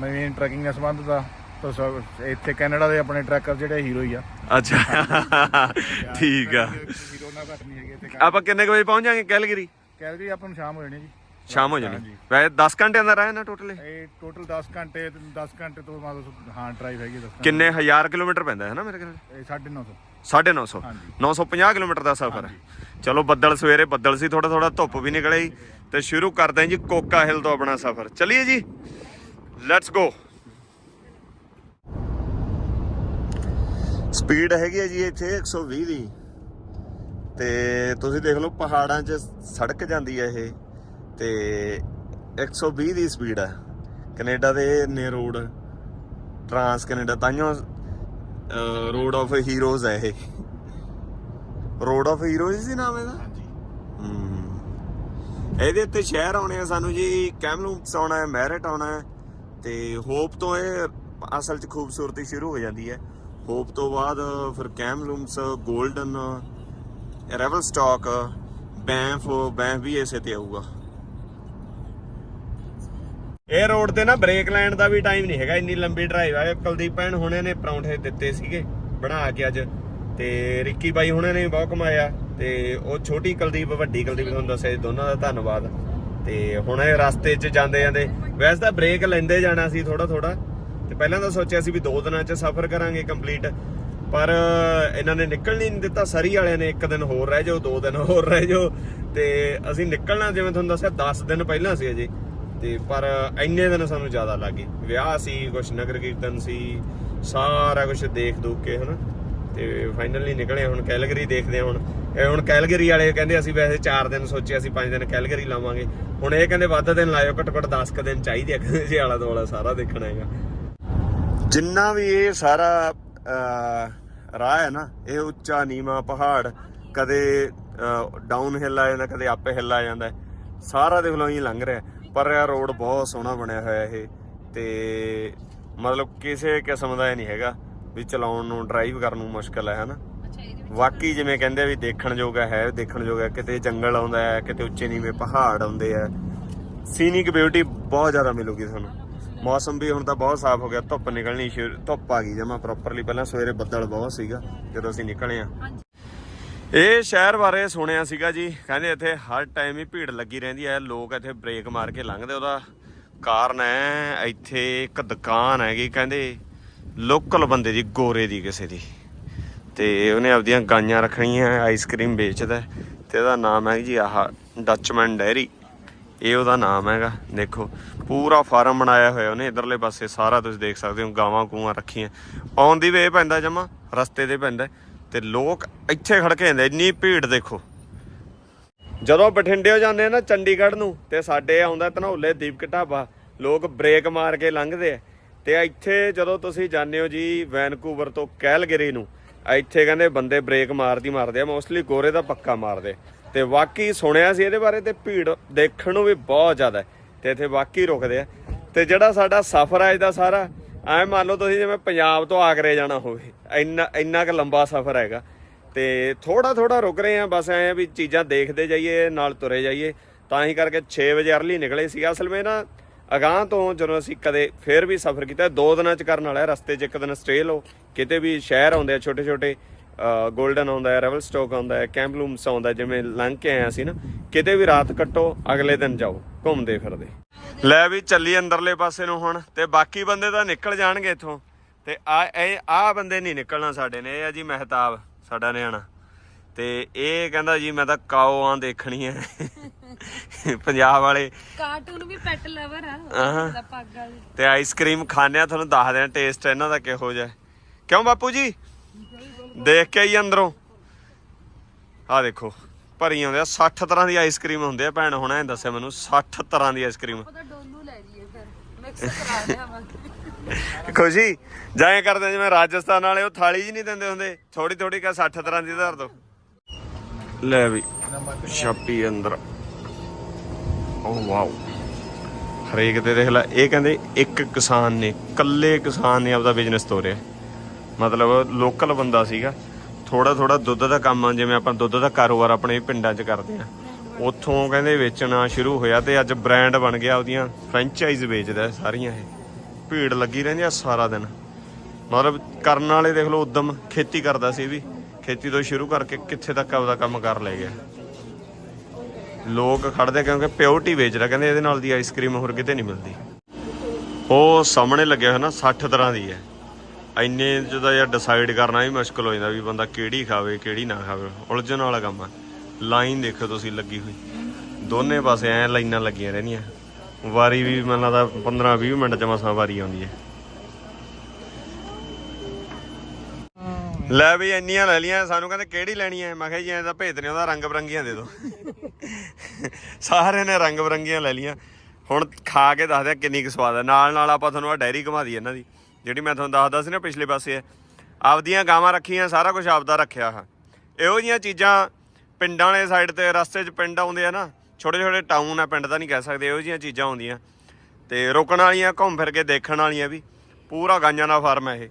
ਮੇਨ ਟਰੈਕਿੰਗ ਨਾਲ ਸੰਬੰਧ ਦਾ ਤਾਂ ਇੱਥੇ ਕੈਨੇਡਾ ਦੇ ਆਪਣੇ ਟਰੈਕਰ ਜਿਹੜੇ ਹੀਰੋ ਹੀ ਆ। ਅੱਛਾ। ਠੀਕ ਆ। ਹੀਰੋ ਨਾਲ ਘੱਟ ਨਹੀਂ ਹੈਗੇ ਇੱਥੇ ਆਪਾਂ ਕਿੰਨੇ ਕੁ ਵਜੇ ਪਹੁੰਚ ਜਾਾਂਗੇ ਕੈਲਗਰੀ? ਕੈਲਗਰੀ ਆਪਾਂ ਨੂੰ ਸ਼ਾਮ ਹੋ ਜਾਣੀ ਜੀ। ਸ਼ਾਮ ਹੋ ਜਾਣੀ। ਹਾਂਜੀ। ਵੈਸੇ 10 ਘੰਟਿਆਂ ਦਾ ਰਾਹ ਹੈ ਨਾ ਟੋਟਲ ਇਹ ਟੋਟਲ 10 ਘੰਟੇ 10 ਘੰਟੇ ਤੋਂ ਬਾਅਦ ਹਾਂ ਡਰਾਈਵ ਹੈਗੀ 10 ਕਿੰਨੇ ਹਜ਼ਾਰ ਕਿਲੋਮੀਟਰ ਪੈਂਦਾ ਹੈ ਨਾ ਮੇਰੇ ਖਿਆਲ? ਇਹ 950 950 ਹਾਂਜੀ। 950 ਕਿਲੋਮੀਟਰ ਦਾ ਸਫ਼ਰ ਹੈ। ਚਲੋ ਬੱਦਲ ਸਵੇਰੇ ਬੱਦਲ ਸੀ ਥੋੜਾ ਥੋੜਾ ਧੁੱਪ ਵੀ ਨਿਕਲੇ ਜੀ ਤੇ ਸ਼ੁਰੂ ਕਰਦੇ ਹਾਂ ਜੀ ਕੋਕਾ ਹਿਲ ਤੋਂ ਆਪਣਾ ਸਫ਼ਰ। ਚਲਿਏ ਜੀ। ਲੈਟਸ ਗੋ ਸਪੀਡ ਹੈਗੀ ਹੈ ਜੀ ਇੱਥੇ 120 ਦੀ। ਤੇ ਤੁਸੀਂ ਦੇਖ ਲਓ ਪਹਾੜਾਂ 'ਚ ਸੜਕ ਜਾਂਦੀ ਹੈ ਇਹ ਤੇ 120 ਦੀ ਸਪੀਡ ਹੈ ਕੈਨੇਡਾ ਦੇ ਨੇ ਰੋਡ ਟਰਾਂਸ ਕੈਨੇਡਾ ਤਾਈਓ ਰੋਡ ਆਫ ਹੀਰੋਜ਼ ਹੈ ਇਹ। ਰੋਡ ਆਫ ਹੀਰੋਜ਼ ਸੀ ਨਾਮ ਇਹਦਾ। ਇਹਦੇ ਉੱਤੇ ਸ਼ਹਿਰ ਆਉਣੇ ਆ ਸਾਨੂੰ ਜੀ ਕੈਮਲੂਪਸ ਆਉਣਾ ਹੈ ਮੈਰਿਟ ਆਉਣਾ ਹੈ ਤੇ ਹੋਪ ਤੋਂ ਇਹ ਅਸਲ 'ਚ ਖੂਬਸੂਰਤੀ ਸ਼ੁਰੂ ਹੋ ਜਾਂਦੀ ਹੈ। ਹੋਪ ਤੋਂ ਬਾਅਦ ਫਿਰ Kamloops Golden Revelstoke Banff Banff ਵੀ ਇਸੇ ਤੇ ਆਊਗਾ। ਇਹ ਰੋਡ ਤੇ ਨਾ ਬ੍ਰੇਕ ਲੈਣ ਦਾ ਵੀ ਟਾਈਮ ਨਹੀਂ ਹੈਗਾ ਇੰਨੀ ਲੰਬੀ ਡਰਾਈਵ ਆ। ਕੁਲਦੀਪ ਭੈਣ ਹੁਣੇ ਨੇ ਪਰੌਂਠੇ ਦਿੱਤੇ ਸੀਗੇ ਬਣਾ ਕੇ ਅੱਜ। ਤੇ ਰਿੱਕੀ ਬਾਈ ਹੁਣੇ ਨੇ ਬਹੁਤ ਕਮਾਇਆ ਤੇ ਉਹ ਛੋਟੀ ਕੁਲਦੀਪ ਵੱਡੀ ਕੁਲਦੀਪ ਤੁਹਾਨੂੰ ਦੱਸਿਆ ਜੀ, ਦੋਨਾਂ ਦਾ ਧੰਨਵਾਦ। ਤੇ ਹੁਣ ਇਹ ਰਸਤੇ 'ਚ ਜਾਂਦੇ ਜਾਂਦੇ ਵੈਸੇ ਤਾਂ ਬ੍ਰੇਕ ਲੈਂਦੇ ਜਾਣਾ ਸੀ ਥੋੜਾ ਥੋੜਾ ਤੇ ਪਹਿਲਾਂ ਤਾਂ ਸੋਚਿਆ ਸੀ ਵੀ ਦੋ ਦਿਨਾਂ 'ਚ ਸਫ਼ਰ ਕਰਾਂਗੇ ਕੰਪਲੀਟ ਪਰ ਇਹਨਾਂ ਨੇ ਨਿਕਲ ਨਹੀਂ ਦਿੱਤਾ। ਸਰੀ ਵਾਲਿਆਂ ਨੇ ਇੱਕ ਦਿਨ ਹੋਰ ਰਹਿ ਜਾਓ, ਦੋ ਦਿਨ ਹੋਰ ਰਹਿ ਜਾਓ। ਤੇ ਅਸੀਂ ਨਿਕਲਣਾ ਜਿਵੇਂ ਤੁਹਾਨੂੰ ਦੱਸਿਆ 10 ਦਿਨ ਪਹਿਲਾਂ ਸੀ ਅਜੇ। ਤੇ ਪਰ ਇੰਨੇ ਦਿਨ ਸਾਨੂੰ ਜ਼ਿਆਦਾ ਲੱਗੇ। ਵਿਆਹ ਸੀ, ਕੁਛ ਨਗਰ ਕੀਰਤਨ ਸੀ, ਸਾਰਾ ਕੁਝ ਦੇਖ ਦੂਖ ਕੇ, ਹਨਾ। ਤੇ ਫਾਈਨਲੀ ਨਿਕਲੇ ਹੁਣ ਕੈਲਗਰੀ ਦੇਖਦੇ ਹਾਂ ਹੁਣ। ਹੁਣ ਕੈਲਗਰੀ ਵਾਲੇ ਕਹਿੰਦੇ ਅਸੀਂ ਵੈਸੇ 4 ਦਿਨ ਸੋਚਿਆ ਅਸੀਂ 5 ਦਿਨ ਕੈਲਗਰੀ ਲਾਵਾਂਗੇ। ਹੁਣ ਇਹ ਕਹਿੰਦੇ ਵੱਧ ਦਿਨ ਲਾਇਓ ਘੱਟੋ ਘੱਟ 10 ਕ ਦਿਨ ਚਾਹੀਦੇ ਆ। ਕਹਿੰਦੇ ਜੇ ਆਲਾ ਦੁਆਲਾ ਸਾਰਾ ਦੇਖਣਾ ਹੈਗਾ। ਜਿੰਨਾ ਵੀ ਇਹ ਸਾਰਾ ਰਾਹ ਹੈ ਨਾ ਇਹ ਉੱਚਾ ਨੀਵਾ ਪਹਾੜ ਕਦੇ ਡਾਊਨ ਹਿੱਲ ਆ ਜਾਂਦਾ ਕਦੇ ਅਪ ਹਿੱਲ ਆ ਜਾਂਦਾ ਹੈ। ਸਾਰਾ ਦੇਖ ਲਓ ਹੀ ਲੰਘ ਰਿਹਾ ਪਰ ਇਹ ਰੋਡ ਬਹੁਤ ਸੋਹਣਾ ਬਣਿਆ ਹੋਇਆ ਇਹ ਤੇ ਮਤਲਬ ਕਿਸੇ ਕਿਸਮ ਦਾ ਇਹ ਨਹੀਂ ਹੈਗਾ ਵੀ ਚਲਾਉਣ ਨੂੰ ਡਰਾਈਵ ਕਰਨ ਨੂੰ ਮੁਸ਼ਕਲ ਹੈ ਹਨਾ ਵਾਕਈ ਜਿਵੇਂ ਕਹਿੰਦੇ ਵੀ ਦੇਖਣ ਯੋਗਾ ਹੈ ਦੇਖਣ ਯੋਗਾ ਕਿਤੇ ਜੰਗਲ ਆਉਂਦਾ ਹੈ ਕਿਤੇ ਉੱਚੇ ਨੀਵੇਂ ਪਹਾੜ ਆਉਂਦੇ ਆ ਸੀਨਿਕ ਬਿਊਟੀ ਬਹੁਤ ਜ਼ਿਆਦਾ ਮਿਲੂਗੀ ਤੁਹਾਨੂੰ। ਮੌਸਮ ਵੀ ਹੁਣ ਤਾਂ ਬਹੁਤ ਸਾਫ਼ ਹੋ ਗਿਆ ਧੁੱਪ ਨਿਕਲਣੀ ਸ਼ੁਰੂ ਧੁੱਪ ਆ ਗਈ ਜਮਾ ਪ੍ਰੋਪਰਲੀ ਪਹਿਲਾਂ ਸਵੇਰੇ ਬੱਦਲ ਬਹੁਤ ਸੀਗਾ ਜਦੋਂ ਅਸੀਂ ਨਿਕਲੇ ਆ ਇਹ ਸ਼ਹਿਰ ਬਾਰੇ ਸੁਣਿਆ ਸੀਗਾ ਜੀ ਕਹਿੰਦੇ ਇੱਥੇ ਹਰ ਟਾਈਮ ਹੀ ਭੀੜ ਲੱਗੀ ਰਹਿੰਦੀ ਹੈ ਲੋਕ ਇੱਥੇ ਬ੍ਰੇਕ ਮਾਰ ਕੇ ਲੰਘਦੇ ਉਹਦਾ ਕਾਰਨ ਹੈ ਇੱਥੇ ਇੱਕ ਦੁਕਾਨ ਹੈਗੀ ਕਹਿੰਦੇ ਲੋਕਲ ਬੰਦੇ ਦੀ ਗੋਰੇ ਦੀ ਕਿਸੇ ਦੀ। ਤੇ ਉਹਨੇ ਆਪਦੀਆਂ ਗਾਈਆਂ ਰੱਖਣੀਆਂ ਆਈਸਕ੍ਰੀਮ ਵੇਚਦਾ ਤੇ ਇਹਦਾ ਨਾਮ ਹੈ ਜੀ ਆਹ ਡੱਚਮੈਨ ਡੈਰੀ ਇਹ ਉਹਦਾ ਨਾਮ ਹੈਗਾ, ਦੇਖੋ। ਪੂਰਾ ਫਾਰਮ ਬਣਾਇਆ ਹੋਇਆ ਉਹਨੇ, ਇਧਰਲੇ ਪਾਸੇ ਸਾਰਾ ਤੁਸੀਂ ਦੇਖ ਸਕਦੇ ਹੋ, ਗਾਵਾਂ ਕੂਆਂ ਰੱਖੀਆਂ। ਆਉਣ ਦੀ ਵੇ ਪੈਂਦਾ ਜਮਾ, ਰਸਤੇ ਤੇ ਪੈਂਦਾ ਤੇ ਲੋਕ ਇੱਥੇ ਖੜ ਕੇ ਜਾਂਦੇ, ਇੰਨੀ ਭੀੜ ਦੇਖੋ। ਜਦੋਂ ਬਠਿੰਡੇੋਂ ਜਾਂਦੇ ਆ ਨਾ ਚੰਡੀਗੜ੍ਹ ਨੂੰ, ਤੇ ਸਾਡੇ ਆਉਂਦਾ ਧਨੌਲੇ ਦੀਪਕ ਢਾਬਾ, ਲੋਕ ਬ੍ਰੇਕ ਮਾਰ ਕੇ ਲੰਘਦੇ ਆ। ਤੇ ਇੱਥੇ ਜਦੋਂ ਤੁਸੀਂ ਜਾਂਦੇ ਹੋ ਜੀ ਵੈਨਕੂਵਰ ਤੋਂ ਕੈਲਗਰੀ ਨੂੰ, ਇੱਥੇ ਕਹਿੰਦੇ ਬੰਦੇ ਬ੍ਰੇਕ ਮਾਰਦੀ ਮਾਰਦੇ ਆ, ਮੋਸਟਲੀ ਗੋਰੇ ਦਾ ਪੱਕਾ ਮਾਰਦੇ ਤੇ ਵਾਕਈ ਸੁਣਿਆ ਸੀ ਇਹਦੇ ਬਾਰੇ ਤੇ ਭੀੜ ਦੇਖਣ ਨੂੰ ਵੀ ਬਹੁਤ ਜ਼ਿਆਦਾ ਹੈ। ਤੇ ਇੱਥੇ ਵਾਕਈ ਰੁਕਦੇ ਆ। ਤੇ ਜਿਹੜਾ ਸਾਡਾ ਸਫ਼ਰ ਹੈ ਇਹਦਾ ਸਾਰਾ, ਐ ਮੰਨ ਲਓ ਤੁਸੀਂ ਜਿਵੇਂ ਪੰਜਾਬ ਤੋਂ ਆਗਰੇ ਜਾਣਾ ਹੋਵੇ, ਇੰਨਾ ਇੰਨਾ ਕੁ ਲੰਬਾ ਸਫ਼ਰ ਹੈਗਾ। ਤੇ ਥੋੜਾ ਥੋੜਾ ਰੁਕ ਰਹੇ ਆ, ਬਸ ਐ ਵੀ ਚੀਜ਼ਾਂ ਦੇਖਦੇ ਜਾਈਏ, ਨਾਲ ਤੁਰੇ ਜਾਈਏ। ਤਾਂ ਹੀ ਕਰਕੇ 6 ਵਜੇ ਅਰਲੀ ਨਿਕਲੇ ਸੀ। ਅਸਲ ਵਿੱਚ ਨਾ, ਅਗਾਹ ਤੋਂ ਜਦੋਂ ਅਸੀਂ ਕਦੇ ਫੇਰ ਵੀ ਸਫ਼ਰ ਕੀਤਾ, ਦੋ ਦਿਨਾਂ ਚ ਕਰਨ ਵਾਲਾ ਰਸਤੇ 'ਚ ਇੱਕ ਦਿਨ ਸਟੇ ਲਓ। ਕਿਤੇ ਵੀ ਸ਼ਹਿਰ ਆਉਂਦੇ ਆ ਛੋਟੇ ਛੋਟੇ 골ਡਨ ਆਉਂਦਾ ਹੈ ਰੈਵਲ ਸਟੋਕ ਆਉਂਦਾ ਹੈ ਕੈਂਪਲੂਮਸ ਆਉਂਦਾ ਜਿਵੇਂ ਲੰਘ ਕੇ ਆਏ ਸੀ ਨਾ ਕਿਤੇ ਵੀ ਰਾਤ ਕੱਟੋ ਅਗਲੇ ਦਿਨ ਜਾਓ ਘੁੰਮਦੇ ਫਿਰਦੇ। ਲੈ ਵੀ ਚੱਲੀ ਅੰਦਰਲੇ ਪਾਸੇ ਨੂੰ ਹੁਣ ਤੇ ਬਾਕੀ ਬੰਦੇ ਤਾਂ ਨਿਕਲ ਜਾਣਗੇ ਇੱਥੋਂ। ਤੇ ਆ ਇਹ ਆ ਬੰਦੇ ਨਹੀਂ ਨਿਕਲਣਾ ਸਾਡੇ ਨੇ ਇਹ ਆ ਜੀ ਮਹਿਤਾਬ ਸਾਡਾ ਨਿਆਣਾ। ਤੇ ਇਹ ਕਹਿੰਦਾ ਜੀ ਮੈਂ ਤਾਂ ਕਾਓਆਂ ਦੇਖਣੀ ਹੈ। ਪੰਜਾਬ ਵਾਲੇ। ਕਾਰਟੂਨ ਵੀ ਪੈਟ ਲਵਰ ਆ ਪੱਗ ਵਾਲੀ ਤੇ ਆਈਸਕ੍ਰੀਮ ਖਾਣੇ ਆ ਤੁਹਾਨੂੰ ਦੱਸਦੇ ਆ ਟੇਸਟ ਇਹਨਾਂ ਦਾ ਕਿਹੋ ਜਿਹਾ। ਕਿਉਂ ਬਾਪੂ ਜੀ? ਦੇਖ ਕੇ ਹੀ ਅੰਦਰੋਂ। ਆ ਦੇਖੋ ਭਰੀ ਆਉਂਦੇ ਆ 60 ਤਰ੍ਹਾਂ ਦੀ ਆਈਸਕ੍ਰੀਮ ਹੁੰਦੇ ਆ ਭੈਣ ਹੁਣਾਂ ਨੇ ਦੱਸਿਆ ਮੈਨੂੰ 60 ਤਰ੍ਹਾਂ ਦੀ ਆਈਸਕ੍ਰੀਮ ਉਹਦਾ ਡੋਲੂ ਲੈ ਜੀਏ ਫਿਰ ਮਿਕਸ ਕਰਾ ਲਿਆਵਾਂਗੇ। ਖੁਸ਼ੀ ਜਾਏ ਕਰਦੇ ਜਿਵੇਂ ਰਾਜਸਥਾਨ ਵਾਲੇ ਉਹ ਥਾਲੀ ਜੀ ਨਹੀਂ ਦਿੰਦੇ ਹੁੰਦੇ। ਥੋੜੀ ਥੋੜੀ ਕਾ 60 ਤਰ੍ਹਾਂ ਦੀ ਧਰ ਦੋ। ਲੈ ਵੀ ਛਾਪੀ ਅੰਦਰ। Oh wow. ਹਰੇਕ ਤੇ ਦੇਖ ਲੈ ਇਹ ਕਹਿੰਦੇ ਇੱਕ ਕਿਸਾਨ ਨੇ ਕੱਲੇ ਕਿਸਾਨ ਨੇ ਆਪਦਾ ਬਿਜ਼ਨਸ ਤੋਰਿਆ। ਮਤਲਬ ਲੋਕਲ ਬੰਦਾ ਸੀਗਾ। ਥੋੜਾ ਥੋੜਾ ਦੁੱਧ ਦਾ ਕੰਮ ਜਿਵੇਂ ਆਪਾਂ ਦੁੱਧ ਦਾ ਕਾਰੋਬਾਰ ਆਪਣੇ ਪਿੰਡਾਂ 'ਚ ਕਰਦੇ ਆ। ਉੱਥੋਂ ਕਹਿੰਦੇ ਵੇਚਣਾ ਸ਼ੁਰੂ ਹੋਇਆ ਤੇ ਅੱਜ ਬ੍ਰਾਂਡ ਬਣ ਗਿਆ ਉਹਦੀਆਂ ਫਰੈਂਚਾਈਜ਼ ਵੇਚਦਾ ਸਾਰੀਆਂ ਇਹ। ਭੀੜ ਲੱਗੀ ਰਹਿੰਦੀ ਆ ਸਾਰਾ ਦਿਨ। ਮਤਲਬ ਕਰਨ ਵਾਲੇ ਦੇਖ ਲਓ ਉਦਮ, ਖੇਤੀ ਕਰਦਾ ਸੀ ਵੀ। ਖੇਤੀ ਤੋਂ ਸ਼ੁਰੂ ਕਰਕੇ ਕਿੱਥੇ ਤੱਕ ਆਪਦਾ ਕੰਮ ਕਰ ਲੈ ਗਿਆ। ਲੋਕ ਖੜਦੇ ਕਿਉਂਕਿ ਪਿਓਰਟੀ ਵੇਚ ਰਿਹਾ, ਕਹਿੰਦੇ ਇਹਦੇ ਨਾਲ ਦੀ ਆਈਸਕ੍ਰੀਮ ਹੋਰ ਕਿਤੇ ਨਹੀਂ ਮਿਲਦੀ। ਉਹ ਸਾਹਮਣੇ ਲੱਗਿਆ ਹੋਇਆ ਨਾ 60 ਤਰ੍ਹਾਂ ਦੀ ਹੈ। ਇੰਨੇ ਜਿਹਦਾ ਯਾਰ ਡਿਸਾਈਡ ਕਰਨਾ ਵੀ ਮੁਸ਼ਕਲ ਹੋ ਜਾਂਦਾ ਵੀ ਬੰਦਾ ਕਿਹੜੀ ਖਾਵੇ, ਕਿਹੜੀ ਨਾ ਖਾਵੇ, ਉਲਝਣ ਵਾਲਾ ਕੰਮ ਆ। ਲਾਈਨ ਦੇਖੋ ਤੁਸੀਂ ਲੱਗੀ ਹੋਈ। ਦੋਨੇ ਪਾਸੇ ਐ ਲਾਈਨਾਂ ਲੱਗੀਆਂ ਰਹਿੰਦੀਆਂ। ਵਾਰੀ ਵੀ ਮੈਨੂੰ ਲੱਗਦਾ 15 20 ਮਿੰਟ ਚ ਮਸਾਂ ਵਾਰੀ ਆਉਂਦੀ ਹੈ। ਲੈ ਵੀ ਇੰਨੀਆਂ ਲੈ ਲੀਆਂ ਸਾਨੂੰ ਕਹਿੰਦੇ ਕਿਹੜੀ ਲੈਣੀ ਹੈ? ਮੈਂ ਕਿਹਾ ਜੀ, ਐਂ ਤਾਂ ਭੇਤ ਨਹੀਂ ਉਹਦਾ ਰੰਗ ਬਰੰਗੀਆਂ ਦੇ ਦਿਓ ਸਾਰਿਆਂ ਨੇ ਰੰਗ ਬਰੰਗੀਆਂ ਲੈ ਲੀਆਂ ਹੁਣ ਖਾ ਕੇ ਦੱਸਦੇ ਆ ਕਿੰਨੀ ਕੁ ਸਵਾਦ ਹੈ ਨਾਲ ਨਾਲ ਆਪਾਂ ਤੁਹਾਨੂੰ ਆ ਡੈਰੀ ਘੁਮਾ ਦਈ ਇਹਨਾਂ ਦੀ। ਜਿਹੜੀ ਮੈਂ ਤੁਹਾਨੂੰ ਦੱਸਦਾ ਸੀ ਨਾ ਪਿਛਲੇ ਪਾਸੇ ਹੈ ਆਪਦੀਆਂ ਗਾਵਾਂ ਰੱਖੀਆਂ, ਸਾਰਾ ਕੁਝ ਆਪਦਾ ਰੱਖਿਆ ਆ ਇਹੋ ਜੀਆਂ ਚੀਜ਼ਾਂ ਪਿੰਡਾਂ ਵਾਲੇ ਸਾਈਡ ਤੇ, ਰਸਤੇ 'ਚ ਪਿੰਡ ਆਉਂਦੇ ਆ ਨਾ ਛੋਟੇ ਛੋਟੇ ਟਾਊਨ ਆ, ਪਿੰਡ ਦਾ ਨਹੀਂ ਕਹਿ ਸਕਦੇ, ਇਹੋ ਜੀਆਂ ਚੀਜ਼ਾਂ ਆਉਂਦੀਆਂ। ਤੇ ਰੁਕਣ ਵਾਲੀਆਂ, ਘੁੰਮ ਫਿਰ ਕੇ ਦੇਖਣ ਵਾਲੀਆਂ ਵੀ, ਪੂਰਾ ਗਾਂਜਾਂ ਦਾ ਫਾਰਮ ਹੈ ਇਹ।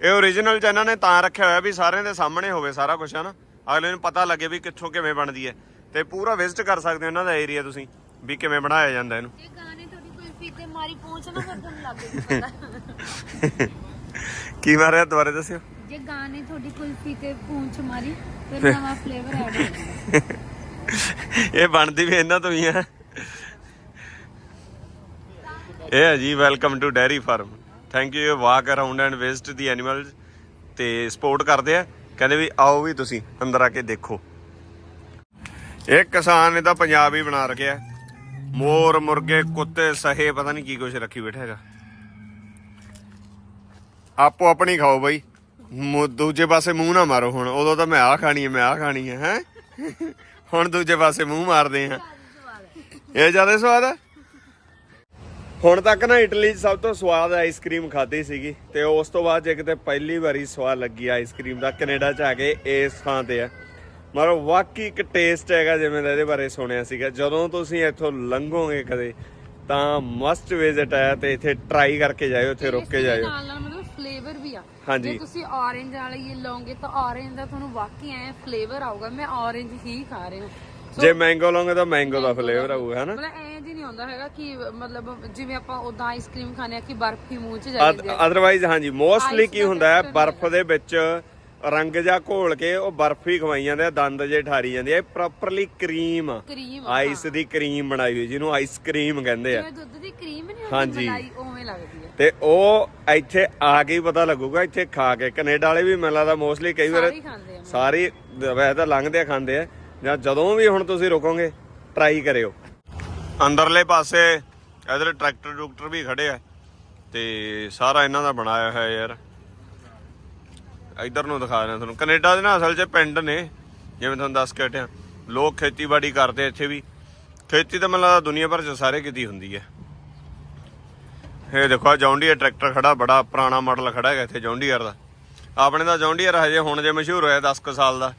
ਇਹ ਓਰੀਜਨਲ ਚ ਇਹਨਾਂ ਨੇ ਤਾਂ ਰੱਖਿਆ ਹੋਇਆ ਵੀ ਸਾਰਿਆਂ ਦੇ ਸਾਹਮਣੇ ਹੋਵੇ ਸਾਰਾ ਕੁਝ ਹੈ ਨਾ ਅਗਲੇ ਨੂੰ ਪਤਾ ਲੱਗੇ ਵੀ ਕਿੱਥੋਂ ਕਿਵੇਂ ਬਣਦੀ ਹੈ। ਤੇ ਪੂਰਾ ਵਿਜ਼ਿਟ ਕਰ ਸਕਦੇ ਹੋ ਇਹਨਾਂ ਦਾ ਏਰੀਆ ਤੁਸੀਂ, ਵੀ ਕਿਵੇਂ ਬਣਾਇਆ ਜਾਂਦਾ ਇਹਨੂੰ ਇਹ ਗਾਣੇ ਤੁਹਾਡੀ ਕੋਈ ਫੀਤੇ ਮਾਰੀ ਪਹੁੰਚ ਨਾ ਫਿਰ ਤੁਹਾਨੂੰ ਲੱਗ ਪਤਾ। ਕੀ ਮਾਰਿਆ ਦੁਬਾਰੇ ਦੱਸਿਓ। ਜੇ ਗਾਣੇ ਤੁਹਾਡੀ ਕੁਲਫੀ ਤੇ ਪੂੰਛ ਮਾਰੀ ਫਿਰ ਨਵਾਂ ਫਲੇਵਰ ਐਡ ਹੋ ਜਾਊਗਾ। ਇਹ ਬਣਦੀ ਵੀ ਇਹਨਾਂ ਤੋਂ ਹੀ ਆ। ਇਹ ਹੈ ਜੀ welcome to dairy farm thank you walk around and visit the animals ਤੇ ਸਪੋਰਟ ਕਰਦੇ ਆ। ਕਹਿੰਦੇ ਵੀ ਆਓ ਵੀ ਤੁਸੀਂ ਅੰਦਰ ਆ ਕੇ ਦੇਖੋ। ਇਹ ਕਿਸਾਨ ਨੇ ਤਾਂ ਪੰਜਾਬ ਹੀ ਬਣਾ ਰੱਖਿਆ। ਮੋਰ ਮੁਰਗੇ, ਕੁੱਤੇ, ਸਹੇ, ਪਤਾ ਨਹੀਂ ਕੀ ਕੁਛ ਰੱਖੀ ਬੈਠਾ ਹੈਗਾ। ਆਪੋ ਆਪਣੀ ਖਾਓ ਬਾਈ। ਦੂਜੇ ਪਾਸੇ ਮੂੰਹ ਨਾ ਮਾਰੋ ਹੁਣ। ਉਦੋਂ ਤਾਂ ਮੈਂ ਆਹ ਖਾਣੀ ਹੈ, ਮੈਂ ਆਹ ਖਾਣੀ ਹੈ ਹੈ? ਹੁਣ ਦੂਜੇ ਪਾਸੇ ਮੂੰਹ ਮਾਰਦੇ ਆ ਇਹ ਜ਼ਿਆਦਾ ਸਵਾਦ ਆ? ਹੁਣ ਤੱਕ ਨਾ ਇਟਲੀ 'ਚ ਸਭ ਤੋਂ ਸਵਾਦ ਆਈਸਕ੍ਰੀਮ ਖਾਧੀ ਸੀਗੀ। ਤੇ ਉਸ ਤੋਂ ਬਾਅਦ ਜੇ ਕਿਤੇ ਪਹਿਲੀ ਵਾਰੀ ਸਵਾਦ ਲੱਗੀ ਆਈਸਕ੍ਰੀਮ ਦਾ, ਕੈਨੇਡਾ 'ਚ ਆ ਕੇ ਇਸ ਥਾਂ ਤੇ ਆ। ਮਤਲਬ ਵਾਕਈ ਇੱਕ ਟੇਸਟ ਹੈਗਾ ਜਿਵੇਂ ਦਾ ਇਹਦੇ ਬਾਰੇ ਸੁਣਿਆ ਸੀਗਾ। ਜਦੋਂ ਤੁਸੀਂ ਇੱਥੋਂ ਲੰਘੋਗੇ ਕਦੇ ਤਾਂ ਮਸਟ ਵਿਜ਼ਿਟ ਹੈ ਤੇ ਇੱਥੇ ਟਰਾਈ ਕਰਕੇ ਜਾਇਓ ਇੱਥੇ ਰੁਕ ਕੇ ਜਾਇਓ। ਨਾਲ ਨਾਲ ਮਤਲਬ ਫਲੇਵਰ ਵੀ ਆ। ਹਾਂਜੀ। ਜੇ ਤੁਸੀਂ orange ਵਾਲਾ ਇਹ ਲਓਗੇ ਤਾਂ orange ਦਾ ਤੁਹਾਨੂੰ ਵਾਕਈ ਐ ਫਲੇਵਰ ਆਊਗਾ ਮੈਂ orange ਹੀ ਖਾ ਰਹੀ ਹਾਂ। So, ਜੇ ਮੈਂਗੋ ਲਓਗੇ ਤਾਂ ਮੈਂਗੋ ਦਾ ਫਲੇਵਰ ਆਊਗਾ ਹਨਾ? ਮਤਲਬ ਐਂ ਜੀ ਨਹੀਂ ਹੁੰਦਾ ਹੈਗਾ ਕਿ ਮਤਲਬ ਜਿਵੇਂ ਆਪਾਂ ਉਦਾਂ ਆਈਸਕ੍ਰੀਮ ਖਾਣੇ ਆ ਕਿ ਬਰਫੀ ਮੂੰਹ 'ਚ ਹੈ ਅਦਰਵਾਈਜ਼ ਹਾਂਜੀ ਮੋਸਟਲੀ ਕੀ ਹੁੰਦਾ ਹੈ ਬਰਫ਼ ਦੇ ਵਿੱਚ ਰੰਗ ਜਾ ਘੋਲ ਕੇ ਉਹ ਬਰਫ ਖਵਾਈ ਜਾਂਦੇ ਆ ਦੰਦ ਜੇ ਠਾਰੀ ਜਾਂਦੇ ਆ। ਇਹ ਪ੍ਰੋਪਰਲੀ ਕਰੀਮ ਆ। ਕਰੀਮ ਆਈਸ ਦੀ ਕਰੀਮ ਬਣਾਈ ਹੋਈ ਜਿਹਨੂੰ ਆਈਸ ਕਰੀਮ ਕਹਿੰਦੇ ਆ। ਜਿਵੇਂ ਦੁੱਧ ਦੀ ਕਰੀਮ ਨਹੀਂ ਹਾਂਜੀ। ਹੁੰਦੀ ਮਲਾਈ ਉਵੇਂ ਲੱਗਦੀ ਹੈ ਤੇ ਉਹ ਇੱਥੇ ਆ ਕੇ ਹੀ ਪਤਾ ਲੱਗੂਗਾ ਇੱਥੇ ਖਾ ਕੇ। ਕੈਨੇਡਾ ਵਾਲੇ ਵੀ ਮੈਨੂੰ ਲੱਗਦਾ ਮੋਸਟਲੀ ਕਈ ਵਾਰ ਸਾਰੇ ਹੀ ਖਾਂਦੇ ਆ। ਸਾਰੇ ਵੈਸੇ ਤਾਂ ਲੰਘਦੇ ਆ ਖਾਂਦੇ ਆ। ਜਾਂ ਜਦੋਂ ਵੀ ਹੁਣ ਤੁਸੀਂ ਰੁਕੋਗੇ ਟਰਾਈ ਕਰਿਓ। ਅੰਦਰਲੇ ਪਾਸੇ ਇਧਰ ਟਰੈਕਟਰ ਟਰੂਕਟਰ ਵੀ ਖੜੇ ਆ। ਤੇ ਸਾਰਾ ਇਹਨਾਂ ਦਾ ਬਣਾਇਆ ਹੋਇਆ ਯਾਰ। ਇਧਰ ਨੂੰ ਦਿਖਾ ਰਿਹਾ ਤੁਹਾਨੂੰ। ਕੈਨੇਡਾ ਦੇ ਨਾ ਅਸਲ 'ਚ ਪਿੰਡ ਨੇ, ਜਿਵੇਂ ਤੁਹਾਨੂੰ ਦੱਸ ਕੇ ਹਟਿਆ। ਲੋਕ ਖੇਤੀਬਾੜੀ ਕਰਦੇ ਇੱਥੇ ਵੀ। ਖੇਤੀ ਤਾਂ ਮੈਨੂੰ ਲੱਗਦਾ ਦੁਨੀਆ ਭਰ 'ਚ ਸਾਰੇ ਕਿਤੇ ਹੁੰਦੀ ਹੈ। ਇਹ ਦੇਖੋ ਜੌਂਡੀਅਰ ਟਰੈਕਟਰ ਖੜਾ, ਬੜਾ ਪੁਰਾਣਾ ਮਾਡਲ ਖੜਾ ਹੈਗਾ ਇੱਥੇ ਜੌਂਡੀਅਰ ਦਾ। ਆਪਣੇ ਦਾ ਜੌਂਡੀਅਰ ਹਜੇ ਹੁਣ ਜੇ ਮਸ਼ਹੂਰ ਹੋਇਆ 10 ਕੁ ਸਾਲ ਦਾ।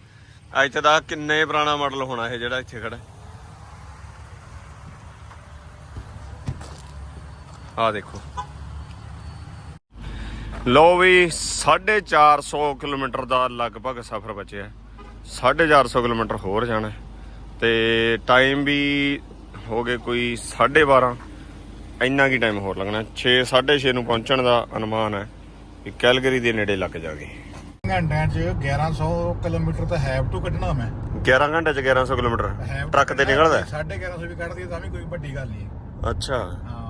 ਅੱਜ ਦਾ ਕਿੰਨੇ ਪੁਰਾਣਾ ਮਾਡਲ ਹੋਣਾ ਇਹ ਜਿਹੜਾ ਇੱਥੇ ਖੜਾ। ਆ ਦੇਖੋ। ਲੋ ਵੀ 450 ਕਿਲੋਮੀਟਰ ਦਾ ਲਗਭਗ ਸਫ਼ਰ ਬਚਿਆ। 450 ਕਿਲੋਮੀਟਰ ਹੋਰ ਜਾਣਾ। ਤੇ ਟਾਈਮ ਵੀ ਹੋ ਗਏ ਕੋਈ 12:30 ਇੰਨਾ ਕੀ ਟਾਈਮ ਹੋਰ ਲੱਗਣਾ 6 6:30 ਨੂੰ ਪਹੁੰਚਣ ਦਾ ਅਨੁਮਾਨ ਹੈ ਕਿ ਕੈਲਗਰੀ ਦੇ ਨੇੜੇ ਲੱਗ ਜਾਗੇ। ਘੰਟਿਆਂ 'ਚ 1100 ਕਿਲੋਮੀਟਰ ਤਾਂ ਹੈਵ ਟੂ ਕੱਢਣਾ ਮੈਂ। 11 ਘੰਟੇ ਚ 1100 ਕਿਲੋਮੀਟਰ। ਟਰੱਕ ਤੇ ਨਿਕਲਦਾ ਹੈ? 1150 ਵੀ ਕੱਢਦੀ ਤਾਂ ਵੀ ਕੋਈ ਵੱਡੀ ਗੱਲ ਨਹੀਂ ਅੱਛਾ। ਹਾਂ।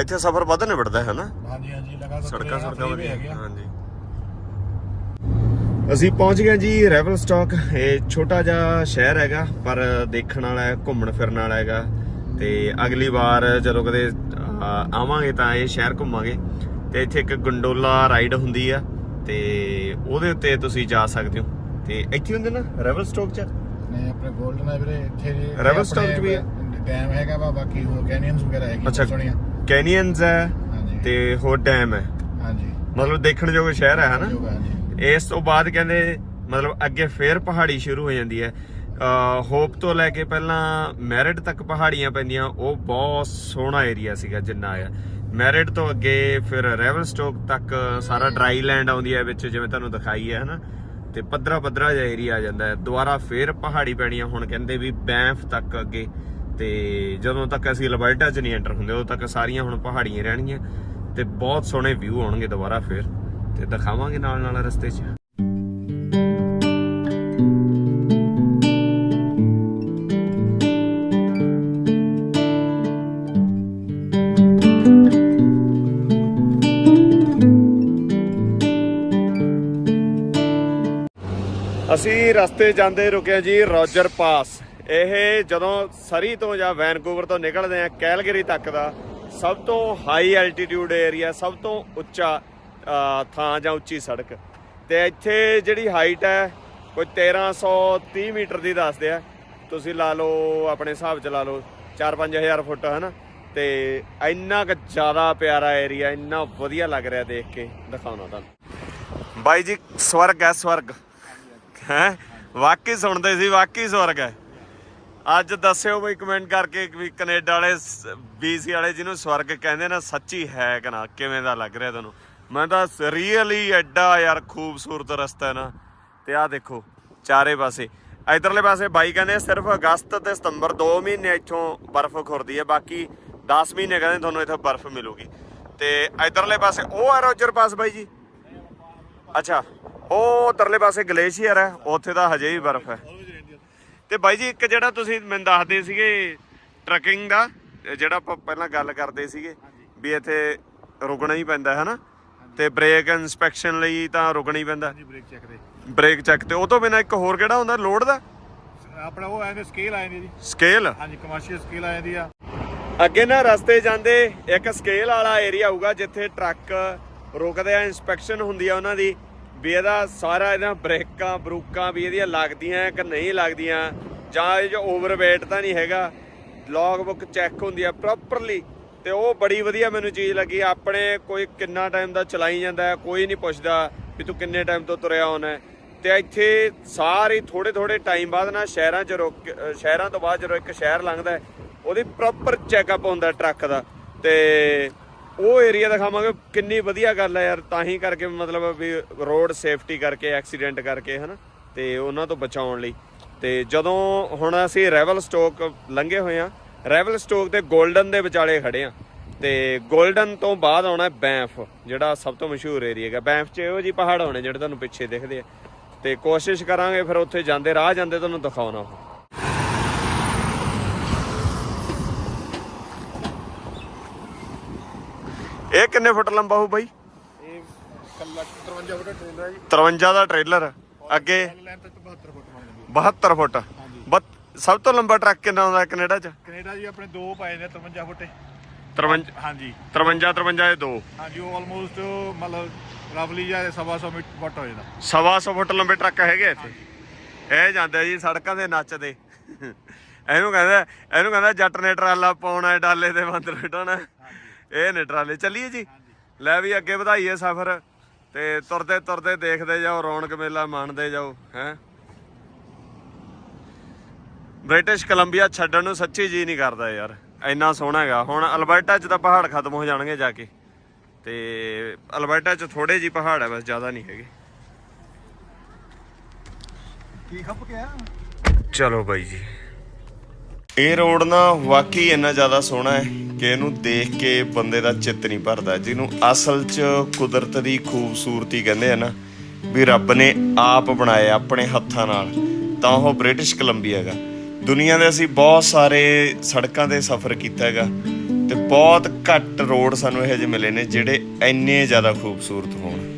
ਇੱਥੇ ਸਫ਼ਰ ਵੱਧ ਨਿਬੜਦਾ ਹੈ ਨਾ? ਹਾਂਜੀ ਹਾਂਜੀ ਲਗਾਤਾਰ ਸੜਕਾਂ ਸੜਕਾਂ ਵਧੀਆ ਆ। ਹਾਂਜੀ। ਅਸੀਂ ਪਹੁੰਚ ਗਏ ਜੀ ਰੈਵਲ ਸਟਾਕ ਇਹ ਛੋਟਾ ਜਿਹਾ ਸ਼ਹਿਰ ਹੈਗਾ ਪਰ ਦੇਖਣ ਵਾਲਾ ਹੈ ਘੁੰਮਣ ਫਿਰਨ ਵਾਲਾ ਹੈਗਾ। ਤੇ ਅਗਲੀ ਵਾਰ ਜਦੋਂ ਕਦੇ ਆਵਾਂਗੇ ਤਾਂ ਇਹ ਸ਼ਹਿਰ ਘੁੰਮਾਂਗੇ। ਤੇ ਇੱਥੇ ਇੱਕ ਗੰਡੋਲਾ ਰਾਈਡ ਹੁੰਦੀ ਆ ਤੇ ਉਹਦੇ ਉੱਤੇ ਤੁਸੀਂ ਜਾ ਸਕਦੇ ਹੋ। ਤੇ ਇੱਥੇ ਹੁੰਦੇ ਨਾ ਰੈਵਲ ਸਟਾਕ ਚ? ਨੇ ਆਪਣੇ ਗੋਲਡਨ ਹੈ ਵੀਰੇ ਇੱਥੇ Stop 'ਚ ਵੀ ਹੈ? ਡੈਮ ਹੈਗਾ ਵਾ ਬਾਕੀ ਹੋਰ ਕੈਨੀਅਨਸ ਵਗੈਰਾ ਹੈਗੇ ਅੱਛਾ। ਕੈਨੀਅਨਸ ਹੈ ਹਾਂਜੀ। ਤੇ ਹੋਰ ਡੈਮ ਹੈ। ਹਾਂਜੀ। ਮਤਲਬ ਦੇਖਣ ਯੋਗ ਸ਼ਹਿਰ ਹੈ ਹਨਾ? ਹਾਂਜੀ। ਇਸ ਤੋਂ ਬਾਅਦ ਕਹਿੰਦੇ ਮਤਲਬ ਅੱਗੇ ਫੇਰ ਪਹਾੜੀ ਸ਼ੁਰੂ ਹੋ ਜਾਂਦੀ ਹੈ। ਹੋਪ ਤੋਂ ਲੈ ਕੇ ਪਹਿਲਾਂ ਮੈਰਿਟ ਤੱਕ ਪਹਾੜੀਆਂ ਪੈਂਦੀਆਂ। ਉਹ ਬਹੁਤ ਸੋਹਣਾ ਏਰੀਆ ਸੀਗਾ ਜਿੰਨਾ ਆਇਆ। ਮੈਰਿਟ ਤੋਂ ਅੱਗੇ ਫਿਰ ਰੈਵਲ ਸਟੋਕ ਤੱਕ ਸਾਰਾ ਡਰਾਈ ਲੈਂਡ ਆਉਂਦੀ ਹੈ ਵਿੱਚ ਜਿਵੇਂ ਤੁਹਾਨੂੰ ਦਿਖਾਈ ਹੈ ਹਨਾ? ਤੇ ਪੱਧਰਾ ਪੱਧਰਾ ਜਿਹਾ ਏਰੀਆ ਆ ਜਾਂਦਾ ਹੈ। ਦੁਬਾਰਾ ਫੇਰ ਪਹਾੜੀ ਪੈਣੀਆਂ। ਹੁਣ ਕਹਿੰਦੇ ਵੀ ਬੈਂਫ ਤੱਕ ਅੱਗੇ ਤੇ ਜਦੋਂ ਤੱਕ ਅਸੀਂ ਲਬਰਟਾ 'ਚ ਨਹੀਂ ਐਂਟਰ ਹੁੰਦੇ, ਉਦੋਂ ਤੱਕ ਸਾਰੀਆਂ ਹੁਣ ਪਹਾੜੀਆਂ ਰਹਿਣਗੀਆਂ ਤੇ ਬਹੁਤ ਸੋਹਣੇ ਵਿਊ ਆਉਣਗੇ ਦੁਬਾਰਾ ਫੇਰ ਤੇ ਦਿਖਾਵਾਂਗੇ ਨਾਲ ਨਾਲ ਰਸਤੇ 'ਚ। ਅਸੀਂ ਰਸਤੇ ਜਾਂਦੇ ਰੁਕੇ ਜੀ ਰੋਜਰ ਪਾਸ। ਇਹ ਜਦੋਂ ਸਰੀ ਤੋਂ ਜਾਂ ਵੈਨਕੂਵਰ ਤੋਂ ਨਿਕਲਦੇ ਆ ਕੈਲਗਰੀ ਤੱਕ ਦਾ, ਸਭ ਤੋਂ ਹਾਈ ਐਲਟੀਟਿਊਡ ਏਰੀਆ ਸਭ ਤੋਂ ਉੱਚਾ ਥਾਂ ਜਾਂ ਉੱਚੀ ਸੜਕ। ਤੇ ਇੱਥੇ ਜਿਹੜੀ ਹਾਈਟ ਹੈ, ਕੋਈ 1330 ਮੀਟਰ ਦੀ ਦੱਸਦੇ ਆ। ਤੁਸੀਂ ਲਾ ਲਓ, ਆਪਣੇ ਹਿਸਾਬ ਚ ਲਾ ਲਓ 4-5000 ਫੁੱਟ ਹੈ ਨਾ ਤੇ ਇੰਨਾ ਕੁ ਜ਼ਿਆਦਾ ਪਿਆਰਾ ਏਰੀਆ ਇੰਨਾ ਵਧੀਆ ਲੱਗ ਰਿਹਾ ਦੇਖ ਕੇ, ਦਿਖਾਉਣਾ ਤੁਹਾਨੂੰ। ਬਾਈ ਜੀ, ਸਵਰਗ ਹੈ ਸਵਰਗ। ਹੈ? ਵਾਕਈ ਸੁਣਦੇ ਸੀ, ਵਾਕਈ ਸਵਰਗ ਹੈ। ਅੱਜ ਦੱਸਿਓ ਬਈ ਕਮੈਂਟ ਕਰਕੇ ਵੀ ਕੈਨੇਡਾ ਵਾਲੇ ਬੀਸੀ ਵਾਲੇ ਜਿਹਨੂੰ ਸਵਰਗ ਕਹਿੰਦੇ ਨਾ, ਸੱਚੀ ਹੈ ਕਿ ਨਾ? ਕਿਵੇਂ ਦਾ ਲੱਗ ਰਿਹਾ ਤੁਹਾਨੂੰ? ਮੈਂ ਤਾਂ ਰੀਅਲੀ ਐਡਾ ਯਾਰ ਖੂਬਸੂਰਤ ਰਸਤਾ ਹੈ ਨਾ। ਤੇ ਆਹ ਦੇਖੋ, ਚਾਰੇ ਪਾਸੇ। ਇਧਰਲੇ ਪਾਸੇ ਬਾਈ ਕਹਿੰਦੇ ਸਿਰਫ ਅਗਸਤ ਤੇ ਸਤੰਬਰ 2 ਮਹੀਨੇ ਇੱਥੋਂ ਬਰਫ਼ ਖੁਰਦੀ ਹੈ, ਬਾਕੀ 10 ਮਹੀਨੇ ਕਹਿੰਦੇ ਤੁਹਾਨੂੰ ਇੱਥੇ ਬਰਫ਼ ਮਿਲੂਗੀ। ਤੇ ਇਧਰਲੇ ਪਾਸੇ, ਉਹ ਆ ਰੋਜਰ ਪਾਸ ਬਾਈ ਜੀ? ਅੱਛਾ, ਉਹ ਉਧਰਲੇ ਪਾਸੇ ਗਲੇਸ਼ੀਅਰ ਹੈ, ਉੱਥੇ ਤਾਂ ਹਜੇ ਵੀ ਬਰਫ਼ ਹੈ। ਤੇ ਬਾਈ ਜੀ ਇੱਕ ਜਿਹੜਾ ਤੁਸੀਂ ਮੈਨੂੰ ਦੱਸਦੇ ਸੀਗੇ ਟਰਕਿੰਗ ਦਾ ਜਿਹੜਾ ਆਪਾਂ ਪਹਿਲਾਂ ਗੱਲ ਕਰਦੇ ਸੀਗੇ ਵੀ ਇੱਥੇ ਰੁਕਣਾ ਹੀ ਪੈਂਦਾ ਹੈ ਨਾ ਤੇ ਬ੍ਰੇਕ ਇਨਸਪੈਕਸ਼ਨ ਲਈ ਤਾਂ ਰੁਕਣਾ ਹੀ ਪੈਂਦਾ। ਹਾਂਜੀ ਬ੍ਰੇਕ ਚੈੱਕ ਦੇ। ਬ੍ਰੇਕ ਚੈੱਕ ਤੇ। ਉਹ ਤੋਂ ਬਿਨਾ ਇੱਕ ਹੋਰ ਕਿਹੜਾ ਹੁੰਦਾ ਲੋਡ ਦਾ? ਆਪਣਾ ਉਹ ਆਉਂਦੇ ਸਕੇਲ ਆਏ ਨੇ ਜੀ। ਸਕੇਲ ਹਾਂਜੀ ਕਮਰਸ਼ੀਅਲ ਸਕੇਲ ਆ ਜਾਂਦੀ ਆ। ਅੱਗੇ ਨਾ ਰਸਤੇ ਜਾਂਦੇ ਇੱਕ ਸਕੇਲ ਵਾਲਾ ਏਰੀਆ ਹੋਊਗਾ ਜਿੱਥੇ ਟਰੱਕ ਰੁਕਦੇ ਆ ਇਨਸਪੈਕਸ਼ਨ ਹੁੰਦੀ ਆ ਉਹਨਾਂ ਦੀ। ਵੀ ਇਹਦਾ ਸਾਰਾ ਇਹਨਾਂ ਬ੍ਰੇਕਾਂ, ਬਰੂਕਾਂ ਵੀ ਇਹਦੀਆਂ ਲੱਗਦੀਆਂ ਕਿ ਨਹੀਂ ਲੱਗਦੀਆਂ? ਜਾਂ ਇਹ ਜੋ ਓਵਰਵੇਟ ਤਾਂ ਨਹੀਂ ਹੈਗਾ? ਲੌਗ ਬੁੱਕ ਚੈੱਕ ਹੁੰਦੀ ਆ ਪ੍ਰੋਪਰਲੀ ਤੇ ਉਹ ਬੜੀ ਵਧੀਆ ਮੈਨੂੰ ਚੀਜ਼ ਲੱਗੀ। ਆਪਣੇ ਕੋਈ ਕਿੰਨਾ ਟਾਈਮ ਦਾ ਚਲਾਈ ਜਾਂਦਾ ਹੈ, ਕੋਈ ਨਹੀਂ ਪੁੱਛਦਾ ਵੀ ਤੂੰ ਕਿੰਨੇ ਟਾਈਮ ਤੋਂ ਤੁਰਿਆ ਹੋਣਾ ਹੈ। ਤੇ ਇੱਥੇ ਸਾਰੇ ਥੋੜੇ ਥੋੜੇ ਟਾਈਮ ਬਾਅਦ ਨਾ ਸ਼ਹਿਰਾਂ 'ਚ ਰੁਕ ਕੇ- ਸ਼ਹਿਰਾਂ ਤੋਂ ਬਾਅਦ ਜਦੋਂ ਇੱਕ ਸ਼ਹਿਰ ਲੰਘਦਾ ਉਹਦੀ ਪ੍ਰੋਪਰ ਚੈੱਕਅਪ ਹੁੰਦਾ ਟਰੱਕ ਦਾ। ਤੇ ਉਹ ਏਰੀਆ ਦਿਖਾਵਾਂਗੇ, ਕਿੰਨੀ ਵਧੀਆ ਗੱਲ ਹੈ ਯਾਰ। ਤਾਂ ਹੀ ਕਰਕੇ ਮਤਲਬ ਵੀ ਰੋਡ ਸੇਫਟੀ ਕਰਕੇ ਐਕਸੀਡੈਂਟ ਕਰਕੇ, ਹਨਾ। ਤੇ ਉਹਨਾਂ ਤੋਂ ਬਚਾਉਣ ਲਈ। ਤੇ ਜਦੋਂ ਹੁਣ ਅਸੀਂ ਰੈਵਲ ਸਟੋਕ ਲੰਘੇ ਹੋਏ ਆ ਰੈਵਲ ਸਟੋਕ ਤੇ 골ਡਨ ਦੇ ਵਿਚਾਲੇ ਖੜੇ ਆ। ਤੇ 골ਡਨ ਤੋਂ ਬਾਅਦ ਆਉਣਾ ਹੈ ਬੈਂਫ ਜਿਹੜਾ ਸਭ ਤੋਂ ਮਸ਼ਹੂਰ ਏਰੀਆ ਹੈਗਾ। ਬੈਂਫ 'ਚ ਇਹੋ ਜੀ ਪਹਾੜ ਹੋਣੇ ਜਿਹੜੇ ਤੁਹਾਨੂੰ ਪਿੱਛੇ ਦਿਖਦੇ ਆ। ਤੇ ਕੋਸ਼ਿਸ਼ ਕਰਾਂਗੇ ਫਿਰ ਉੱਥੇ ਜਾਂਦੇ, ਰਾਹ ਜਾਂਦੇ ਤੁਹਾਨੂੰ ਦਿਖਾਉਣਾ ਉਹ। ਇਹ ਕਿੰਨੇ ਫੁੱਟ ਲੰਬਾ ਹੋਊ ਬਾਈ? ਇਹ ਕੱਲਾ 53 ਫੁੱਟ ਟ੍ਰੇਲਰ ਹੈ। ਜੀ 53 ਦਾ ਟ੍ਰੇਲਰ ਅੱਗੇ ਲੈਂਥ ਤੇ 72 ਫੁੱਟ। ਬਣ ਜਾਂਦੀ 72 ਫੁੱਟ ਸਭ ਤੋਂ ਲੰਬਾ ਟਰੱਕ ਕਿੰਨਾ ਹੁੰਦਾ ਕੈਨੇਡਾ 'ਚ? ਕੈਨੇਡਾ ਜੀ ਆਪਣੇ ਦੋ ਪਾਏ ਨੇ 53 ਫੁੱਟ। 53 ਹਾਂਜੀ। 53 53 ਦੇ ਦੋ। ਹਾਂਜੀ ਉਹ ਆਲਮੋਸਟ ਮਤਲਬ ਰਫਲੀ ਜਾਂ ਸਵਾ ਸੌ ਮੀਟਰ ਫੁੱਟ ਹੋ ਜਾਂਦਾ। ਸਵਾ ਸੌ ਫੁੱਟ ਲੰਬੇ ਟਰੱਕ ਹੈਗੇ ਇੱਥੇ। ਇਹ ਜਾਂਦੇ ਜੀ ਸੜਕਾਂ ਤੇ ਨੱਚਦੇ। ਇਹਨੂੰ ਕਹਿੰਦਾ ਇਹਨੂੰ ਕਹਿੰਦਾ ਜੱਟ ਨੇ ਟਰਾਲਾ ਪਾਉਣਾ ਡਾਲੇ ਤੇ ਬੰਦਰ ਬਿਠਾਉਣਾ ਇਹ ਨੇ ਟਰਾਲੇ। ਚੱਲੀਏ ਜੀ। ਲੈ ਵੀ ਅੱਗੇ ਵਧਾਈਏ ਸਫ਼ਰ ਤੇ ਤੁਰਦੇ ਤੁਰਦੇ ਦੇਖਦੇ ਜਾਓ ਰੌਣਕ ਮੇਲਾ ਮਾਣਦੇ ਜਾਓ ਹੈ। ਬ੍ਰਿਟਿਸ਼ ਕੋਲੰਬੀਆ ਛੱਡਣ ਨੂੰ ਸੱਚੀ ਜੀ ਨਹੀਂ ਕਰਦਾ ਯਾਰ। ਇੰਨਾ ਸੋਹਣਾ ਹੈਗਾ। ਹੁਣ ਅਲਬਰਟਾ 'ਚ ਤਾਂ ਪਹਾੜ ਖਤਮ ਹੋ ਜਾਣਗੇ ਜਾ ਕੇ। ਤੇ ਅਲਬਰਟਾ 'ਚ ਥੋੜੇ ਜੀ ਪਹਾੜ ਹੈ ਬਸ ਜ਼ਿਆਦਾ ਨਹੀਂ ਹੈਗੇ। ਕੀ ਖੱਪ ਗਿਆ ਚਲੋ ਬਾਈ ਜੀ। ਇਹ ਰੋਡ ਨਾ ਵਾਕਈ ਇੰਨਾ ਜ਼ਿਆਦਾ ਸੋਹਣਾ ਹੈ ਕਿ ਇਹਨੂੰ ਦੇਖ ਕੇ ਬੰਦੇ ਦਾ ਚਿੱਤ ਨਹੀਂ ਭਰਦਾ। ਜਿਹਨੂੰ ਅਸਲ 'ਚ ਕੁਦਰਤ ਦੀ ਖੂਬਸੂਰਤੀ ਕਹਿੰਦੇ ਆ ਨਾ, ਵੀ ਰੱਬ ਨੇ ਆਪ ਬਣਾਇਆ ਆਪਣੇ ਹੱਥਾਂ ਨਾਲ, ਤਾਂ ਉਹ ਬ੍ਰਿਟਿਸ਼ ਕੋਲੰਬੀਆ ਹੈਗਾ। ਦੁਨੀਆ ਦੇ ਅਸੀਂ ਬਹੁਤ ਸਾਰੇ ਸੜਕਾਂ ਤੇ ਸਫ਼ਰ ਕੀਤਾ ਹੈਗਾ ਤੇ ਬਹੁਤ ਘੱਟ ਰੋਡ ਸਾਨੂੰ ਇਹੋ ਜਿਹੇ ਮਿਲੇ ਨੇ ਜਿਹੜੇ ਇੰਨੇ ਜ਼ਿਆਦਾ ਖੂਬਸੂਰਤ ਹੋਣ।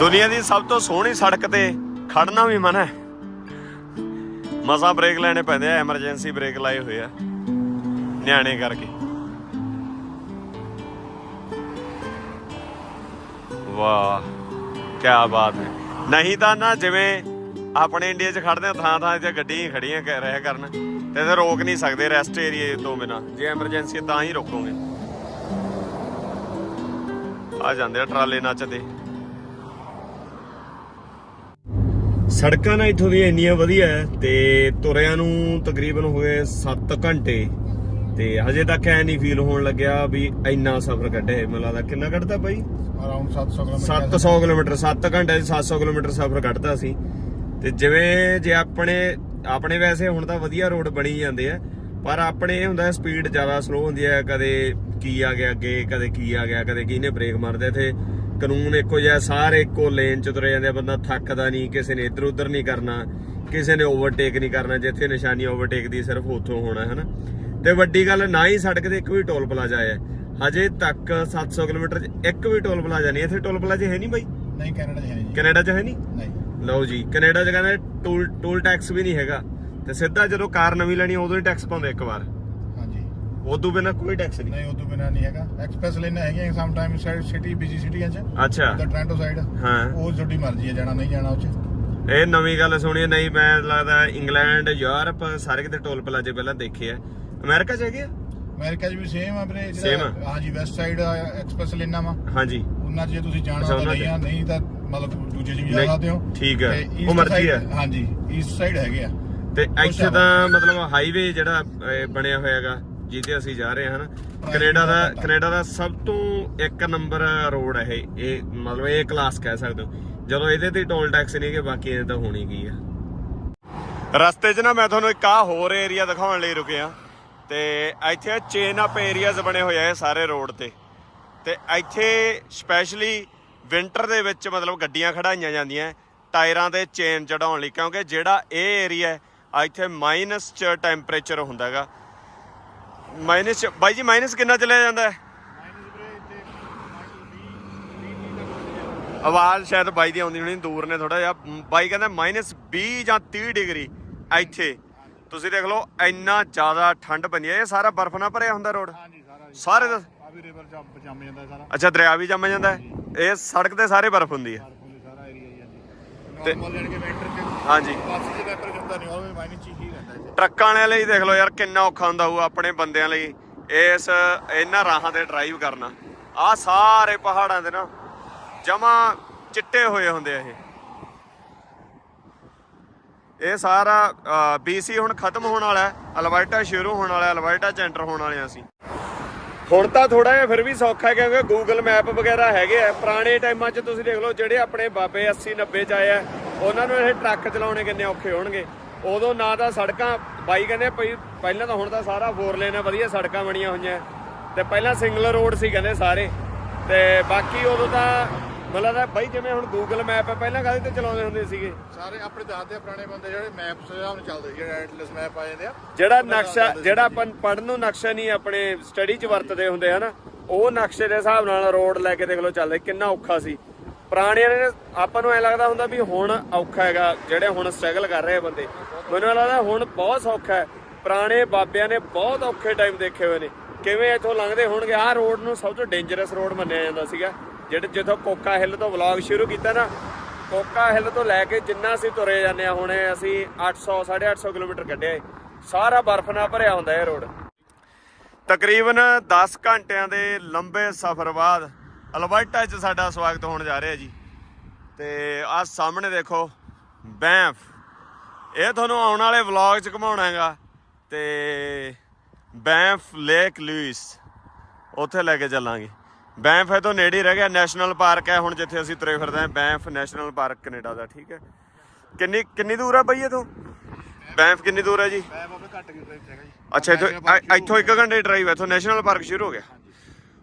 ਦੁਨੀਆ ਦੀ ਸਭ ਤੋਂ ਸੋਹਣੀ ਸੜਕ ਤੇ ਖੜਨਾ ਵੀ ਮਨ ਹੈ। ਮਸਾ ਬ੍ਰੇਕ ਲੈਣੇ ਪੈਂਦੇ ਆ, ਐਮਰਜੈਂਸੀ ਬ੍ਰੇਕ ਲਾਏ ਹੋਏ ਆ, ਨਿਆਣੇ ਕਰਕੇ। ਵਾਹ ਕੀ ਬਾਤ ਹੈ। ਨਹੀਂ ਤਾਂ ਨਾ ਜਿਵੇਂ ਆਪਣੇ ਇੰਡੀਆ 'ਚ ਖੜਦੇ ਥਾਂ ਥਾਂ ਤੇ ਗੱਡੀਆਂ ਹੀ ਖੜੀਆਂ ਕਰ ਕਰਨ, ਤੇ ਤੇ ਰੋਕ ਨਹੀਂ ਸਕਦੇ ਰੈਸਟ ਏਰੀਆ ਤੋਂ ਬਿਨਾ। ਜੇ ਐਮਰਜੈਂਸੀ ਤਾਂ ਹੀ ਰੋਕੋਗੇ। ਆ ਜਾਂਦੇ ਆ ਟਰਾਲੇ ਨੱਚਦੇ। ਸੜਕਾਂ ਨਾ ਇੱਥੋਂ ਦੀਆਂ ਇੰਨੀਆਂ ਵਧੀਆ ਹੈ ਤੇ ਤੁਰਿਆਂ ਨੂੰ ਤਕਰੀਬਨ ਹੋ ਗਏ 7 ਘੰਟੇ। ਤੇ ਹਜੇ ਤੱਕ ਐ ਨਹੀਂ ਫੀਲ ਹੋਣ ਲੱਗਿਆ ਵੀ ਇੰਨਾ ਸਫ਼ਰ ਕੱਢਿਆ ਮੈਨੂੰ ਲੱਗਦਾ ਕਿੰਨਾ ਕੱਢਦਾ ਬਾਈ? Around 700 kilometre. 700 ਕਿਲੋਮੀਟਰ 7 ਘੰਟੇ 'ਚ 700 ਕਿਲੋਮੀਟਰ ਸਫ਼ਰ ਕੱਢਦਾ ਸੀ। ਤੇ ਜਿਵੇਂ ਜੇ ਆਪਣੇ ਆਪਣੇ ਵੈਸੇ ਹੁਣ ਤਾਂ ਵਧੀਆ ਰੋਡ ਬਣੀ ਜਾਂਦੇ ਆ ਪਰ ਆਪਣੇ ਇਹ ਹੁੰਦਾ ਸਪੀਡ ਜ਼ਿਆਦਾ ਸਲੋ ਹੁੰਦੀ ਹੈ। ਕਦੇ ਕੀ ਆ ਗਿਆ ਅੱਗੇ ਕਦੇ ਕੀ ਆ ਗਿਆ ਕਦੇ ਕਿਹਨੇ ਬ੍ਰੇਕ ਮਾਰਦੇ ਤੇ ਕਾਨੂੰਨ ਇੱਕੋ ਜਿਹਾ ਸਾਰੇ ਇੱਕੋ ਲੇਨ 'ਚ ਤੁਰੇ ਜਾਂਦੇ ਬੰਦਾ ਥੱਕਦਾ ਨਹੀਂ ਕਿਸੇ ਨੇ ਇੱਧਰ ਉੱਧਰ ਨਹੀਂ ਕਰਨਾ ਕਿਸੇ ਨੇ ਓਵਰਟੇਕ ਨਹੀਂ ਕਰਨਾ ਜਿੱਥੇ ਨਿਸ਼ਾਨੀ ਓਵਰਟੇਕ ਦੀ ਸਿਰਫ ਉੱਥੋਂ ਹੋਣਾ ਹੈ ਨਾ ਤੇ ਵੱਡੀ ਗੱਲ ਨਾ ਹੀ ਸੜਕ ਤੇ ਇੱਕ ਵੀ ਟੋਲ ਪਲਾਜ਼ਾ ਹੈ ਹਜੇ ਤੱਕ 700 ਕਿਲੋਮੀਟਰ 'ਚ ਇੱਕ ਵੀ ਟੋਲ ਪਲਾਜ਼ਾ ਨਹੀਂ ਇੱਥੇ ਟੋਲ ਪਲਾਜ਼ਾ ਹੈ ਨਹੀਂ ਬਾਈ? ਨਹੀਂ ਕੈਨੇਡਾ 'ਚ ਹੈ ਨਹੀਂ। ਜੀ ਕੈਨੇਡਾ 'ਚ ਹੈ ਨਹੀਂ? ਨਹੀਂ। ਲਓ ਜੀ ਕੈਨੇਡਾ 'ਚ ਕਹਿੰਦੇ ਟੂਲ ਟੂਲ ਟੈਕਸ ਵੀ ਨਹੀਂ ਹੈਗਾ। ਤੇ ਸਿੱਧਾ ਜਦੋਂ ਕਾਰ ਨਵੀਂ ਲੈਣੀ ਉਦੋਂ ਹੀ ਟੈਕਸ ਪਾਉਂਦੇ ਇੱਕ ਵਾਰ। ਉਦੋਂ ਬਿਨਾ ਕੋਈ ਟੈਕਸ ਨਹੀਂ। ਨਹੀਂ ਉਹ ਤੋਂ ਬਿਨਾ ਨਹੀਂ ਹੈਗਾ। ਐਕਸਪ੍ਰੈਸ ਲੈਣਾ ਹੈਗੀਆਂ some time side city busy ਸਿਟੀਆਂ 'ਚ। ਅੱਛਾ। ਦਾ ਟ੍ਰਾਂਟੋ ਸਾਈਡ ਹਾਂ। ਉਹ ਤੁਹਾਡੀ ਮਰਜ਼ੀ ਹੈ ਜਾਣਾ ਨਹੀਂ ਜਾਣਾ ਉਹ 'ਚ। ਇਹ ਨਵੀਂ ਗੱਲ ਸੁਣੀ ਹੈ, ਨਹੀਂ ਮੈਂ ਲੱਗਦਾ ਇੰਗਲੈਂਡ ਯੂਰਪ ਸਾਰੇ ਕਿਤੇ ਟੋਲ ਪਲਾਜ਼ੇ ਪਹਿਲਾਂ ਦੇਖੇ ਆ। ਅਮਰੀਕਾ 'ਚ ਹੈਗੇ ਆ? ਅਮਰੀਕਾ 'ਚ ਵੀ ਸੇਮ ਆ ਵੀਰੇ Same ਆ? ਹਾਂਜੀ ਵੈਸਟ ਸਾਈਡ ਐਕਸਪ੍ਰੈਸ ਲੈਣਾ ਵਾ। ਹਾਂਜੀ ਉਹਨਾਂ 'ਚ ਜੇ ਤੁਸੀਂ ਜਾਣਾ ਤਾਂ ਉਹਨਾਂ ਨਹੀਂ ਆ ਨਹੀਂ ਤਾਂ ਮਤਲਬ ਦੂਜੇ 'ਚ ਵੀ ਜਾ ਨਹੀਂ, ਸਕਦੇ ਹੋ। ਠੀਕ ਹੈ। ਤੇ ਉਹ ਮਰਜ਼ੀ side- ਹੈ। ਹਾਂਜੀ ਈਸਟ ਸਾਈਡ ਹੈਗੇ ਆ। ਤੇ ਇੱਥੇ। ਤਾਂ ਮਤਲਬ ਹਾਈਵੇ ਜਿਹੜਾ ਬਣਿਆ ਹੋਇਆ ਹੈਗਾ ਜਿਹਦੇ ਅਸੀਂ ਜਾ ਰਹੇ ਹਾਂ ਹਨਾ ਕੈਨੇਡਾ ਦਾ ਕੈਨੇਡਾ ਦਾ ਸਭ ਤੋਂ ਇੱਕ ਨੰਬਰ ਰੋਡ ਹੈ ਇਹ ਮਤਲਬ ਇਹ ਕਲਾਸ ਕਹਿ ਸਕਦੇ ਹੋ। ਜਦੋਂ ਇਹਦੇ ਤੇ ਟੋਲ ਟੈਕਸ ਨਹੀਂ ਕਿ ਬਾਕੀ ਇਹ ਤਾਂ ਹੋਣੀ ਕੀ ਆ। ਰਸਤੇ 'ਚ ਨਾ ਮੈਂ ਤੁਹਾਨੂੰ ਇੱਕ ਆ ਹੋਰ ਏਰੀਆ ਦਿਖਾਉਣ ਲਈ ਰੁਕਿਆ ਤੇ ਇੱਥੇ ਚੇਨ ਅਪ ਏਰੀਆਜ਼ ਬਣੇ ਹੋਏ ਆ ਸਾਰੇ ਰੋਡ ਤੇ। ਤੇ ਇੱਥੇ ਸਪੈਸ਼ਲੀ ਵਿੰਟਰ ਦੇ ਵਿੱਚ ਮਤਲਬ ਗੱਡੀਆਂ ਖੜਾਈਆਂ ਜਾਂਦੀਆਂ, ਟਾਇਰਾਂ ਤੇ ਚੇਨ ਚੜਾਉਣ ਲਈ, ਕਿਉਂਕਿ ਜਿਹੜਾ ਇਹ ਏਰੀਆ ਹੈ, ਇੱਥੇ ਮਾਈਨਸ ਚ ਟੈਂਪਰੇਚਰ ਹੁੰਦਾ ਹੈਗਾ। ਮਾਈਨਸ ਬਾਈ ਜੀ ਮਾਈਨਸ ਕਿੰਨਾ ਚਲਿਆ ਜਾਂਦਾ ਹੈ? ਆਵਾਜ਼ ਸ਼ਾਇਦ ਬਾਈ ਦੀ ਆਉਂਦੀ ਹੋਣੀ ਦੂਰ ਨੇ ਥੋੜਾ ਜਿਹਾ। ਬਾਈ ਕਹਿੰਦਾ ਮਾਈਨਸ 20 ਜਾਂ 30 ਡਿਗਰੀ ਇੱਥੇ। ਤੁਸੀਂ ਦੇਖ ਲਓ ਇੰਨਾ ਜ਼ਿਆਦਾ ਠੰਡ ਪੈਂਦੀ ਹੈ ਇਹ ਸਾਰਾ ਬਰਫ਼ ਨਾਲ ਭਰਿਆ ਹੁੰਦਾ ਰੋਡ। ਹਾਂਜੀ ਸਾਰਾ ਸਾਰੇ ਦਾ ਆ ਵੀ ਰਿਵਰ ਜੰਮ ਜਾਂਦਾ ਸਾਰਾ। ਅੱਛਾ ਦਰਿਆ ਵੀ ਜੰਮ ਜਾਂਦਾ ਹੈ। ਇਹ ਸੜਕ ਤੇ ਸਾਰੇ ਬਰਫ਼ ਹੁੰਦੀ ਹੈ। ਸਾਰਾ ਏਰੀਆ ਹੀ ਹਾਂਜੀ ਤੇ- ਨਾਰਮਲ ਜਾਨ ਕੇ ਵਿੰਟਰ ਚ ਹਾਂਜੀ। ਬਾਕੀ ਜੇ ਟੈਂਪਰੇਚਰ ਨਹੀਂ ਉਹ ਮਾਈਨਸ ਚ ਹੀ ਰਹਿੰਦਾ ਇੱਥੇ ਟਰੱਕਾਂ ਵਾਲਿਆਂ ਲਈ ਦੇਖ ਲਓ ਯਾਰ ਕਿੰਨਾ ਔਖਾ ਹੁੰਦਾ ਹੋਊ ਆਪਣੇ ਬੰਦਿਆਂ ਲਈ। ਇਸ, ਇਹਨਾਂ ਰਾਹਾਂ ਤੇ ਡਰਾਈਵ ਕਰਨਾ। ਆ ਸਾਰੇ ਪਹਾੜਾਂ ਦੇ ਨਾ ਜਮਾ ਚਿੱਟੇ ਹੋਏ ਹੁੰਦੇ ਆ ਇਹ। ਇਹ ਸਾਰਾ ਬੀਸੀ ਹੁਣ ਖਤਮ ਹੋਣ ਵਾਲਾ ਹੈ ਸ਼ੁਰੂ ਹੋਣ ਵਾਲਾ ਹੈ ਅਲਬਰਟਾ ਚ ਐਂਟਰ ਹੋਣ ਵਾਲੇ ਆ ਅਸੀਂ। ਹੁਣ ਤਾਂ ਥੋੜਾ ਜਿਹਾ ਫਿਰ ਵੀ ਸੌਖਾ ਹੈ ਕਿਉਂਕਿ ਗੂਗਲ ਮੈਪ ਵਗੈਰਾ ਹੈਗੇ ਆ। ਪੁਰਾਣੇ ਟਾਈਮਾਂ 'ਚ ਤੁਸੀਂ ਦੇਖ ਲਓ ਜਿਹੜੇ ਆਪਣੇ ਬਾਬੇ 80 90 ਚ ਆਏ ਆ, ਉਹਨਾਂ ਨੂੰ ਇਹ ਟਰੱਕ ਚਲਾਉਣੇ ਕਿੰਨੇ ਔਖੇ ਹੋਣਗੇ। ਉਦੋਂ ਨਾ ਤਾਂ ਸੜਕਾਂ ਬਾਈ ਕਹਿੰਦੇ ਪਹਿਲਾਂ ਤਾਂ ਹੁਣ ਤਾਂ ਸਾਰਾ ਫੋਰ ਲੇਨ ਆ ਵਧੀਆ ਸੜਕਾਂ ਬਣੀਆਂ ਹੋਈਆਂ। ਤੇ ਪਹਿਲਾਂ ਸਿੰਗਲ ਰੋਡ ਸੀ ਕਹਿੰਦੇ ਸਾਰੇ। ਤੇ ਬਾਕੀ ਉਦੋਂ ਤਾਂ ਮਤਲਬ ਤਾਂ ਬਾਈ ਜਿਵੇਂ ਹੁਣ ਗੂਗਲ ਮੈਪ ਹੈ ਪਹਿਲਾਂ ਕਾਹਦੇ ਤੇ ਚਲਾਉਂਦੇ ਹੁੰਦੇ ਸੀਗੇ? ਸਾਰੇ ਆਪਣੇ ਦਾਦੇ ਆ ਪੁਰਾਣੇ ਬੰਦੇ ਜਿਹੜੇ ਮੈਪਸ ਨਾਲ ਚੱਲਦੇ ਸੀ, ਜਿਹੜੇ ਐਟਲਸ ਮੈਪ ਆ ਜਾਂਦੇ ਆ। ਜਿਹੜਾ ਨਕਸ਼ਾ ਜਿਹੜਾ ਆਪਾਂ ਪੜਨ ਨੂੰ ਨਕਸ਼ਾ ਨਹੀਂ ਆਪਣੇ ਸਟੱਡੀ 'ਚ ਵਰਤਦੇ ਹੁੰਦੇ ਹਨਾ ਉਹ ਨਕਸ਼ੇ ਦੇ ਹਿਸਾਬ ਨਾਲ ਰੋਡ ਲੈ ਕੇ ਦੇਖ ਲਓ ਚੱਲਦੇ ਕਿੰਨਾ ਔਖਾ ਸੀ। ਪੁਰਾਣਿਆਂ ਨੇ ਆਪਾਂ ਨੂੰ ਐ ਲੱਗਦਾ ਹੁੰਦਾ ਵੀ ਹੁਣ ਔਖਾ ਹੈਗਾ, ਜਿਹੜੇ ਹੁਣ ਸਟਰਗਲ ਕਰ ਰਹੇ ਆ ਬੰਦੇ। ਮੈਨੂੰ ਲੱਗਦਾ ਹੁਣ ਬਹੁਤ ਸੌਖਾ ਹੈ। ਪੁਰਾਣੇ ਬਾਬਿਆਂ ਨੇ ਬਹੁਤ ਔਖੇ ਟਾਈਮ ਦੇਖੇ ਹੋਏ ਨੇ। ਕਿਵੇਂ ਇੱਥੋਂ ਲੰਘਦੇ ਹੋਣਗੇ? ਆਹ ਰੋਡ ਨੂੰ ਸਭ ਤੋਂ ਡੇਂਜਰਸ ਰੋਡ ਮੰਨਿਆ ਜਾਂਦਾ ਸੀਗਾ। ਜਿਹੜੇ ਜਿੱਥੋਂ ਕੋਕਾ ਹਿੱਲ ਤੋਂ ਵਲੌਗ ਸ਼ੁਰੂ ਕੀਤਾ ਨਾ, ਕੋਕਾ ਹਿੱਲ ਤੋਂ ਲੈ ਕੇ ਜਿੰਨਾ ਅਸੀਂ ਤੁਰੇ ਜਾਂਦੇ ਆ, ਹੁਣ ਇਹ ਅਸੀਂ 800 850 ਕਿਲੋਮੀਟਰ ਕੱਢਿਆ ਏ। ਸਾਰਾ ਬਰਫ਼ ਨਾਲ ਭਰਿਆ ਹੁੰਦਾ ਇਹ ਰੋਡ ਤਕਰੀਬਨ 10 ਘੰਟਿਆਂ ਦੇ ਲੰਬੇ ਸਫ਼ਰ ਬਾਅਦ ਅਲਬਰਟਾ 'ਚ ਸਾਡਾ ਸਵਾਗਤ ਹੋਣ ਜਾ ਰਿਹਾ ਜੀ। ਤੇ ਆਹ ਸਾਹਮਣੇ ਦੇਖੋ ਬੈਂਫ। ਇਹ ਤੁਹਾਨੂੰ ਆਉਣ ਵਾਲੇ ਵਲੌਗ 'ਚ ਘਮਾਉਣਾ ਹੈਗਾ ਤੇ ਬੈਂਫ ਲੇਕ ਲੂਇਸ ਉੱਥੇ ਲੈ ਕੇ ਚੱਲਾਂਗੇ। ਬੈਂਫ ਇਹ ਤੋਂ ਨੇੜੇ ਹੀ ਰਹਿ ਗਿਆ ਨੈਸ਼ਨਲ ਪਾਰਕ ਹੈ ਹੁਣ ਜਿੱਥੇ ਅਸੀਂ ਤੁਰੇ ਫਿਰਦੇ ਹਾਂ ਬੈਂਫ ਨੈਸ਼ਨਲ ਪਾਰਕ ਕੈਨੇਡਾ ਦਾ ਠੀਕ ਹੈ। ਕਿੰਨੀ ਕਿੰਨੀ ਦੂਰ ਆ ਬਈ ਇਹ ਤੋਂ? ਬੈਂਫ ਕਿੰਨੀ ਦੂਰ ਹੈ ਜੀ? ਮੈਪ ਆਪਣੇ ਘੱਟ ਕੀ ਟ੍ਰੇਨ ਹੈਗਾ ਜੀ। ਅੱਛਾ ਇੱਥੋਂ ਇੱਥੋਂ ਇੱਕ ਘੰਟੇ ਡਰਾਈਵ ਹੈ ਇੱਥੋਂ ਨੈਸ਼ਨਲ ਪਾਰਕ ਸ਼ੁਰੂ ਹੋ ਗਿਆ।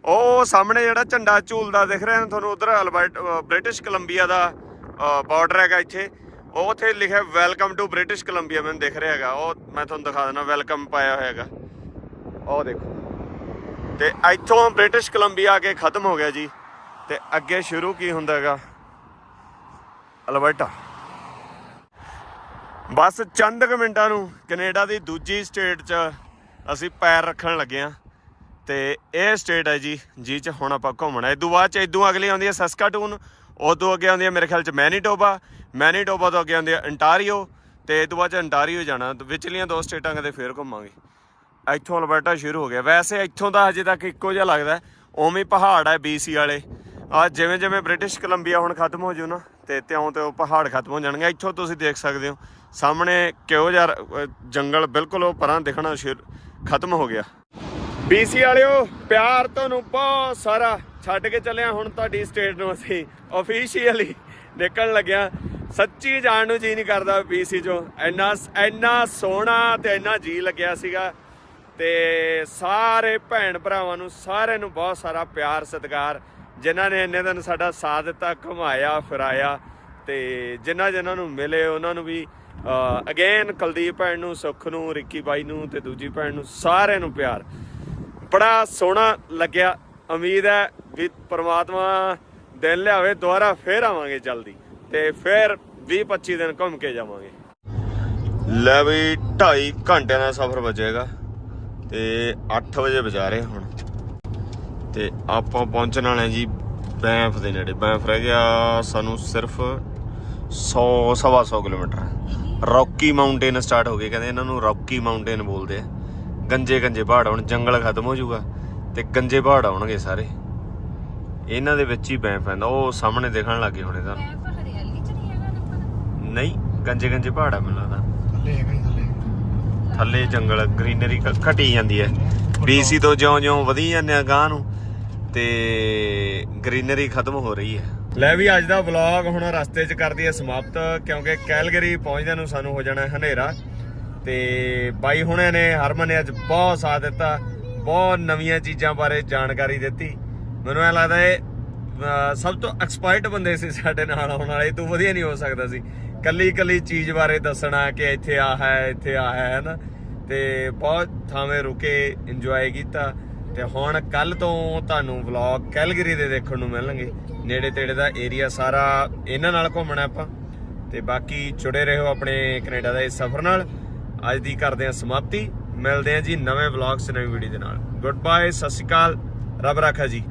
ਉਹ ਸਾਹਮਣੇ ਜਿਹੜਾ ਝੰਡਾ ਝੂਲਦਾ ਦਿਖ ਰਿਹਾ ਤੁਹਾਨੂੰ, ਉਧਰ ਅਲਬਰਟ ਬ੍ਰਿਟਿਸ਼ ਕੋਲੰਬੀਆ ਦਾ ਬਾਰਡਰ ਹੈਗਾ ਇੱਥੇ। ਉਹ ਉੱਥੇ ਲਿਖਿਆ ਵੈਲਕਮ ਟੂ ਬ੍ਰਿਟਿਸ਼ ਕੋਲੰਬੀਆ, ਮੈਨੂੰ ਦਿਖ ਰਿਹਾ ਹੈਗਾ। ਉਹ ਮੈਂ ਤੁਹਾਨੂੰ ਦਿਖਾ ਦਿੰਦਾ ਵੈਲਕਮ ਪਾਇਆ ਹੋਇਆ ਹੈਗਾ। ਉਹ ਦੇਖੋ। ਤੇ ਇੱਥੋਂ ਬ੍ਰਿਟਿਸ਼ ਕੋਲੰਬੀਆ ਆ ਕੇ ਖਤਮ ਹੋ ਗਿਆ ਜੀ। ਤੇ ਅੱਗੇ ਸ਼ੁਰੂ ਕੀ ਹੁੰਦਾ ਹੈਗਾ? ਅਲਬਰਟਾ। ਬਸ ਚੰਦ ਕੁ ਮਿੰਟਾਂ ਨੂੰ ਕੈਨੇਡਾ ਦੀ ਦੂਜੀ ਸਟੇਟ 'ਚ ਅਸੀਂ ਪੈਰ ਰੱਖਣ ਲੱਗੇ ਆ। ਤੇ ਇਹ ਸਟੇਟ ਹੈ ਜੀ ਜੀ 'ਚ ਹੁਣ ਆਪਾਂ ਘੁੰਮਣਾ। ਇਦੋਂ ਬਾਅਦ 'ਚ ਇਦੋਂ ਅਗਲੀ ਆਉਂਦੀ ਹੈ ਸਸਕਾਟੂਨ ਉਦੋਂ ਅੱਗੇ ਆਉਂਦੀ ਹੈ ਮੇਰੇ ਖਿਆਲ 'ਚ ਮੈਨੀਟੋਬਾ ਮੈਨੀਟੋਬਾ ਤੋਂ ਅੱਗੇ ਆਉਂਦੀ ਹੈ ਅੰਟਾਰੀਓ ਤੇ ਇਦੋਂ ਬਾਅਦ 'ਚ ਅੰਟਾਰੀਓ ਜਾਣਾ। ਵਿਚਲੀਆਂ ਦੋ ਸਟੇਟਾਂ ਕਦੇ ਫੇਰ ਘੁੰਮਾਂਗੇ। ਇੱਥੋਂ ਅਲਬਰਟਾ ਸ਼ੁਰੂ ਹੋ ਗਿਆ। ਵੈਸੇ ਇੱਥੋਂ ਦਾ ਹਜੇ ਤੱਕ ਇੱਕੋ ਜਿਹਾ ਲੱਗਦਾ ਉਵੇਂ ਪਹਾੜ ਹੈ BC ਵਾਲੇ। ਆ ਜਿਵੇਂ ਜਿਵੇਂ ਬ੍ਰਿਟਿਸ਼ ਕੋਲੰਬੀਆ ਹੁਣ ਖਤਮ ਹੋ ਜੂ ਨਾ, ਤੇ ਤਿਉਂ ਤੇ ਉਹ ਪਹਾੜ ਖਤਮ ਹੋ ਜਾਣਗੇ। ਇੱਥੋਂ ਤੁਸੀਂ ਦੇਖ ਸਕਦੇ ਹੋ, ਸਾਹਮਣੇ ਕਿਹੋ ਜਿਹਾ ਜੰਗਲ ਬਿਲਕੁਲ ਉਹ ਪਰਾਂ ਦਿਖਣਾ ਸ਼ੁਰੂ, ਖਤਮ ਹੋ ਗਿਆ। BC ਵਾਲਿਓ, ਪਿਆਰ ਤੁਹਾਨੂੰ ਬਹੁਤ ਸਾਰਾ। ਛੱਡ ਕੇ ਚੱਲਿਆ ਹੁਣ ਤੁਹਾਡੀ ਸਟੇਟ ਨੂੰ ਅਸੀਂ। ਆਫੀਸ਼ੀਅਲੀ ਨਿਕਲਣ ਲੱਗਿਆ। ਸੱਚੀ ਜਾਣ ਨੂੰ ਜੀ ਨਹੀਂ ਕਰਦਾ BC ਚੋਂ। ਇੰਨਾ ਇੰਨਾ ਸੋਹਣਾ ਤੇ ਇੰਨਾ ਜੀ ਲੱਗਿਆ ਸੀਗਾ। ਤੇ ਸਾਰੇ ਭੈਣ ਭਰਾਵਾਂ ਨੂੰ, ਸਾਰਿਆਂ ਨੂੰ ਬਹੁਤ ਸਾਰਾ ਪਿਆਰ, ਸਤਿਕਾਰ। ਜਿਨ੍ਹਾਂ ਨੇ ਇੰਨੇ ਦਿਨ ਸਾਡਾ ਸਾਥ ਦਿੱਤਾ, ਘੁਮਾਇਆ, ਫਿਰਾਇਆ। ਤੇ ਜਿਨ੍ਹਾਂ ਜਿਨ੍ਹਾਂ ਨੂੰ ਮਿਲੇ, ਉਹਨਾਂ ਨੂੰ ਵੀ ਅਗੇਨ ਕੁਲਦੀਪ ਭੈਣ ਨੂੰ, ਸੁਖ ਨੂੰ, ਰਿੱਕੀ ਬਾਈ ਨੂੰ ਤੇ ਦੂਜੀ ਭੈਣ ਨੂੰ ਸਾਰਿਆਂ ਨੂੰ ਪਿਆਰ। ਬੜਾ ਸੋਹਣਾ ਲੱਗਿਆ। ਉਮੀਦ ਹੈ ਵੀ ਪਰਮਾਤਮਾ ਦਿਨ ਲਿਆਵੇ, ਦੁਬਾਰਾ ਫੇਰ ਆਵਾਂਗੇ ਜਲਦੀ ਤੇ ਫੇਰ 20 25 ਦਿਨ ਘੁੰਮ ਕੇ ਜਾਵਾਂਗੇ। ਲੈ ਵੀ 2.5 ਘੰਟਿਆਂ ਦਾ ਸਫ਼ਰ ਬਚੇਗਾ ਤੇ 8 ਵਜੇ ਬਚਾ ਰਹੇ ਹੁਣ। ਤੇ ਆਪਾਂ ਪਹੁੰਚਣ ਵਾਲੇ ਜੀ ਬੈਂਫ ਦੇ ਨੇੜੇ। ਬੈਂਫ ਰਹਿ ਗਿਆ ਸਾਨੂੰ ਸਿਰਫ 100 ਸਵਾ 100 ਕਿਲੋਮੀਟਰ। ਰੌਕੀ ਮਾਊਂਟੇਨ ਸਟਾਰਟ ਹੋ ਗਏ ਕਹਿੰਦੇ ਇਹਨਾਂ ਨੂੰ ਰੌਕੀ ਮਾਊਂਟੇਨ ਬੋਲਦੇ ਆ। ਗੰਜੇ ਗੰਜੇ ਪਹਾੜ ਹੁਣ ਜੰਗਲ ਖਤਮ ਹੋ ਜਾਊਗਾ ਤੇ ਗੰਜੇ ਪਹਾੜ ਆਉਣਗੇ ਸਾਰੇ। ਇਹਨਾਂ ਦੇ ਵਿੱਚ ਹੀ ਬੈਂਫ ਪੈਂਦਾ ਉਹ ਸਾਹਮਣੇ ਦੇਖਣ ਲੱਗੇ ਹੋਣੇ ਤੁਹਾਨੂੰ ਹਰਿਆਲੀ ਚ ਨਹੀਂ ਹੈਗਾ ਨਾ ਨਹੀਂ ਗੰਜੇ ਗੰਜੇ ਪਹਾੜ ਆ ਮੈਨੂੰ ਲੱਗਦਾ। ਥੱਲੇ ਹੈਗਾ ਥੱਲੇ। ਥੱਲੇ ਜੰਗਲ ਗ੍ਰੀਨਰੀ ਘਟੀ ਜਾਂਦੀ ਹੈ BC ਤੋਂ ਜਿਉਂ-ਜਿਉਂ ਵਧੀ ਜਾਂਦੇ ਆ ਗਾਂ ਨੂੰ ਤੇ ਗ੍ਰੀਨਰੀ ਖਤਮ ਹੋ ਰਹੀ ਹੈ ਲੈ ਵੀ ਅੱਜ ਦਾ ਵਲੌਗ ਹੁਣ ਰਸਤੇ 'ਚ ਕਰਦੀ ਹੈ ਸਮਾਪਤ ਕਿਉਂਕਿ ਕੈਲਗਰੀ ਪਹੁੰਚਦਿਆਂ ਨੂੰ ਸਾਨੂੰ ਹੋ ਜਾਣਾ ਹਨੇਰਾ। ਤੇ ਬਾਈ ਹੁਣੇ ਨੇ ਹਰਮਨ ਨੇ ਅੱਜ ਬਹੁਤ ਸਾਥ ਦਿੱਤਾ, ਬਹੁਤ ਨਵੀਆਂ ਚੀਜ਼ਾਂ ਬਾਰੇ ਜਾਣਕਾਰੀ ਦਿੱਤੀ। ਮੈਨੂੰ ਐ ਲੱਗਦਾ ਇਹ ਸਭ ਤੋਂ ਐਕਸਪਰਟ ਬੰਦੇ ਸੀ ਸਾਡੇ ਨਾਲ ਆਉਣ ਵਾਲੇ, ਤੂੰ ਵਧੀਆ ਨਹੀਂ ਹੋ ਸਕਦਾ ਸੀ। ਕੱਲੀ ਕੱਲੀ ਚੀਜ਼ ਬਾਰੇ ਦੱਸਣਾ ਕਿ ਇੱਥੇ ਆ ਹੈ, ਇੱਥੇ ਆ ਹੈ ਨਾ ਤੇ ਬਹੁਤ ਥਾਵੇਂ ਰੁਕੇ ਇੰਜੋਏ ਕੀਤਾ। ਤੇ ਹੁਣ ਕੱਲ ਤੋਂ ਤੁਹਾਨੂੰ ਵਲੌਗ ਕੈਲਗਰੀ ਦੇ ਦੇਖਣ ਨੂੰ ਮਿਲਣਗੇ। ਨੇੜੇ ਤੇੜੇ ਦਾ ਏਰੀਆ ਸਾਰਾ ਇਹਨਾਂ ਨਾਲ ਘੁੰਮਣਾ ਆਪਾਂ। ਤੇ ਬਾਕੀ ਜੁੜੇ ਰਹੋ ਆਪਣੇ ਕੈਨੇਡਾ ਦੇ ਇਸ ਸਫ਼ਰ ਨਾਲ। ਅੱਜ ਦੀ ਕਰਦੇ ਹਾਂ ਸਮਾਪਤੀ। ਮਿਲਦੇ ਹਾਂ ਜੀ ਨਵੇਂ ਵਲੌਗ ਨਵੀਂ ਵੀਡੀਓ ਦੇ ਨਾਲ। ਗੁੱਡ ਬਾਏ ਸਤਿ ਸ਼੍ਰੀ ਅਕਾਲ। ਰੱਬ ਰਾਖਾ ਜੀ।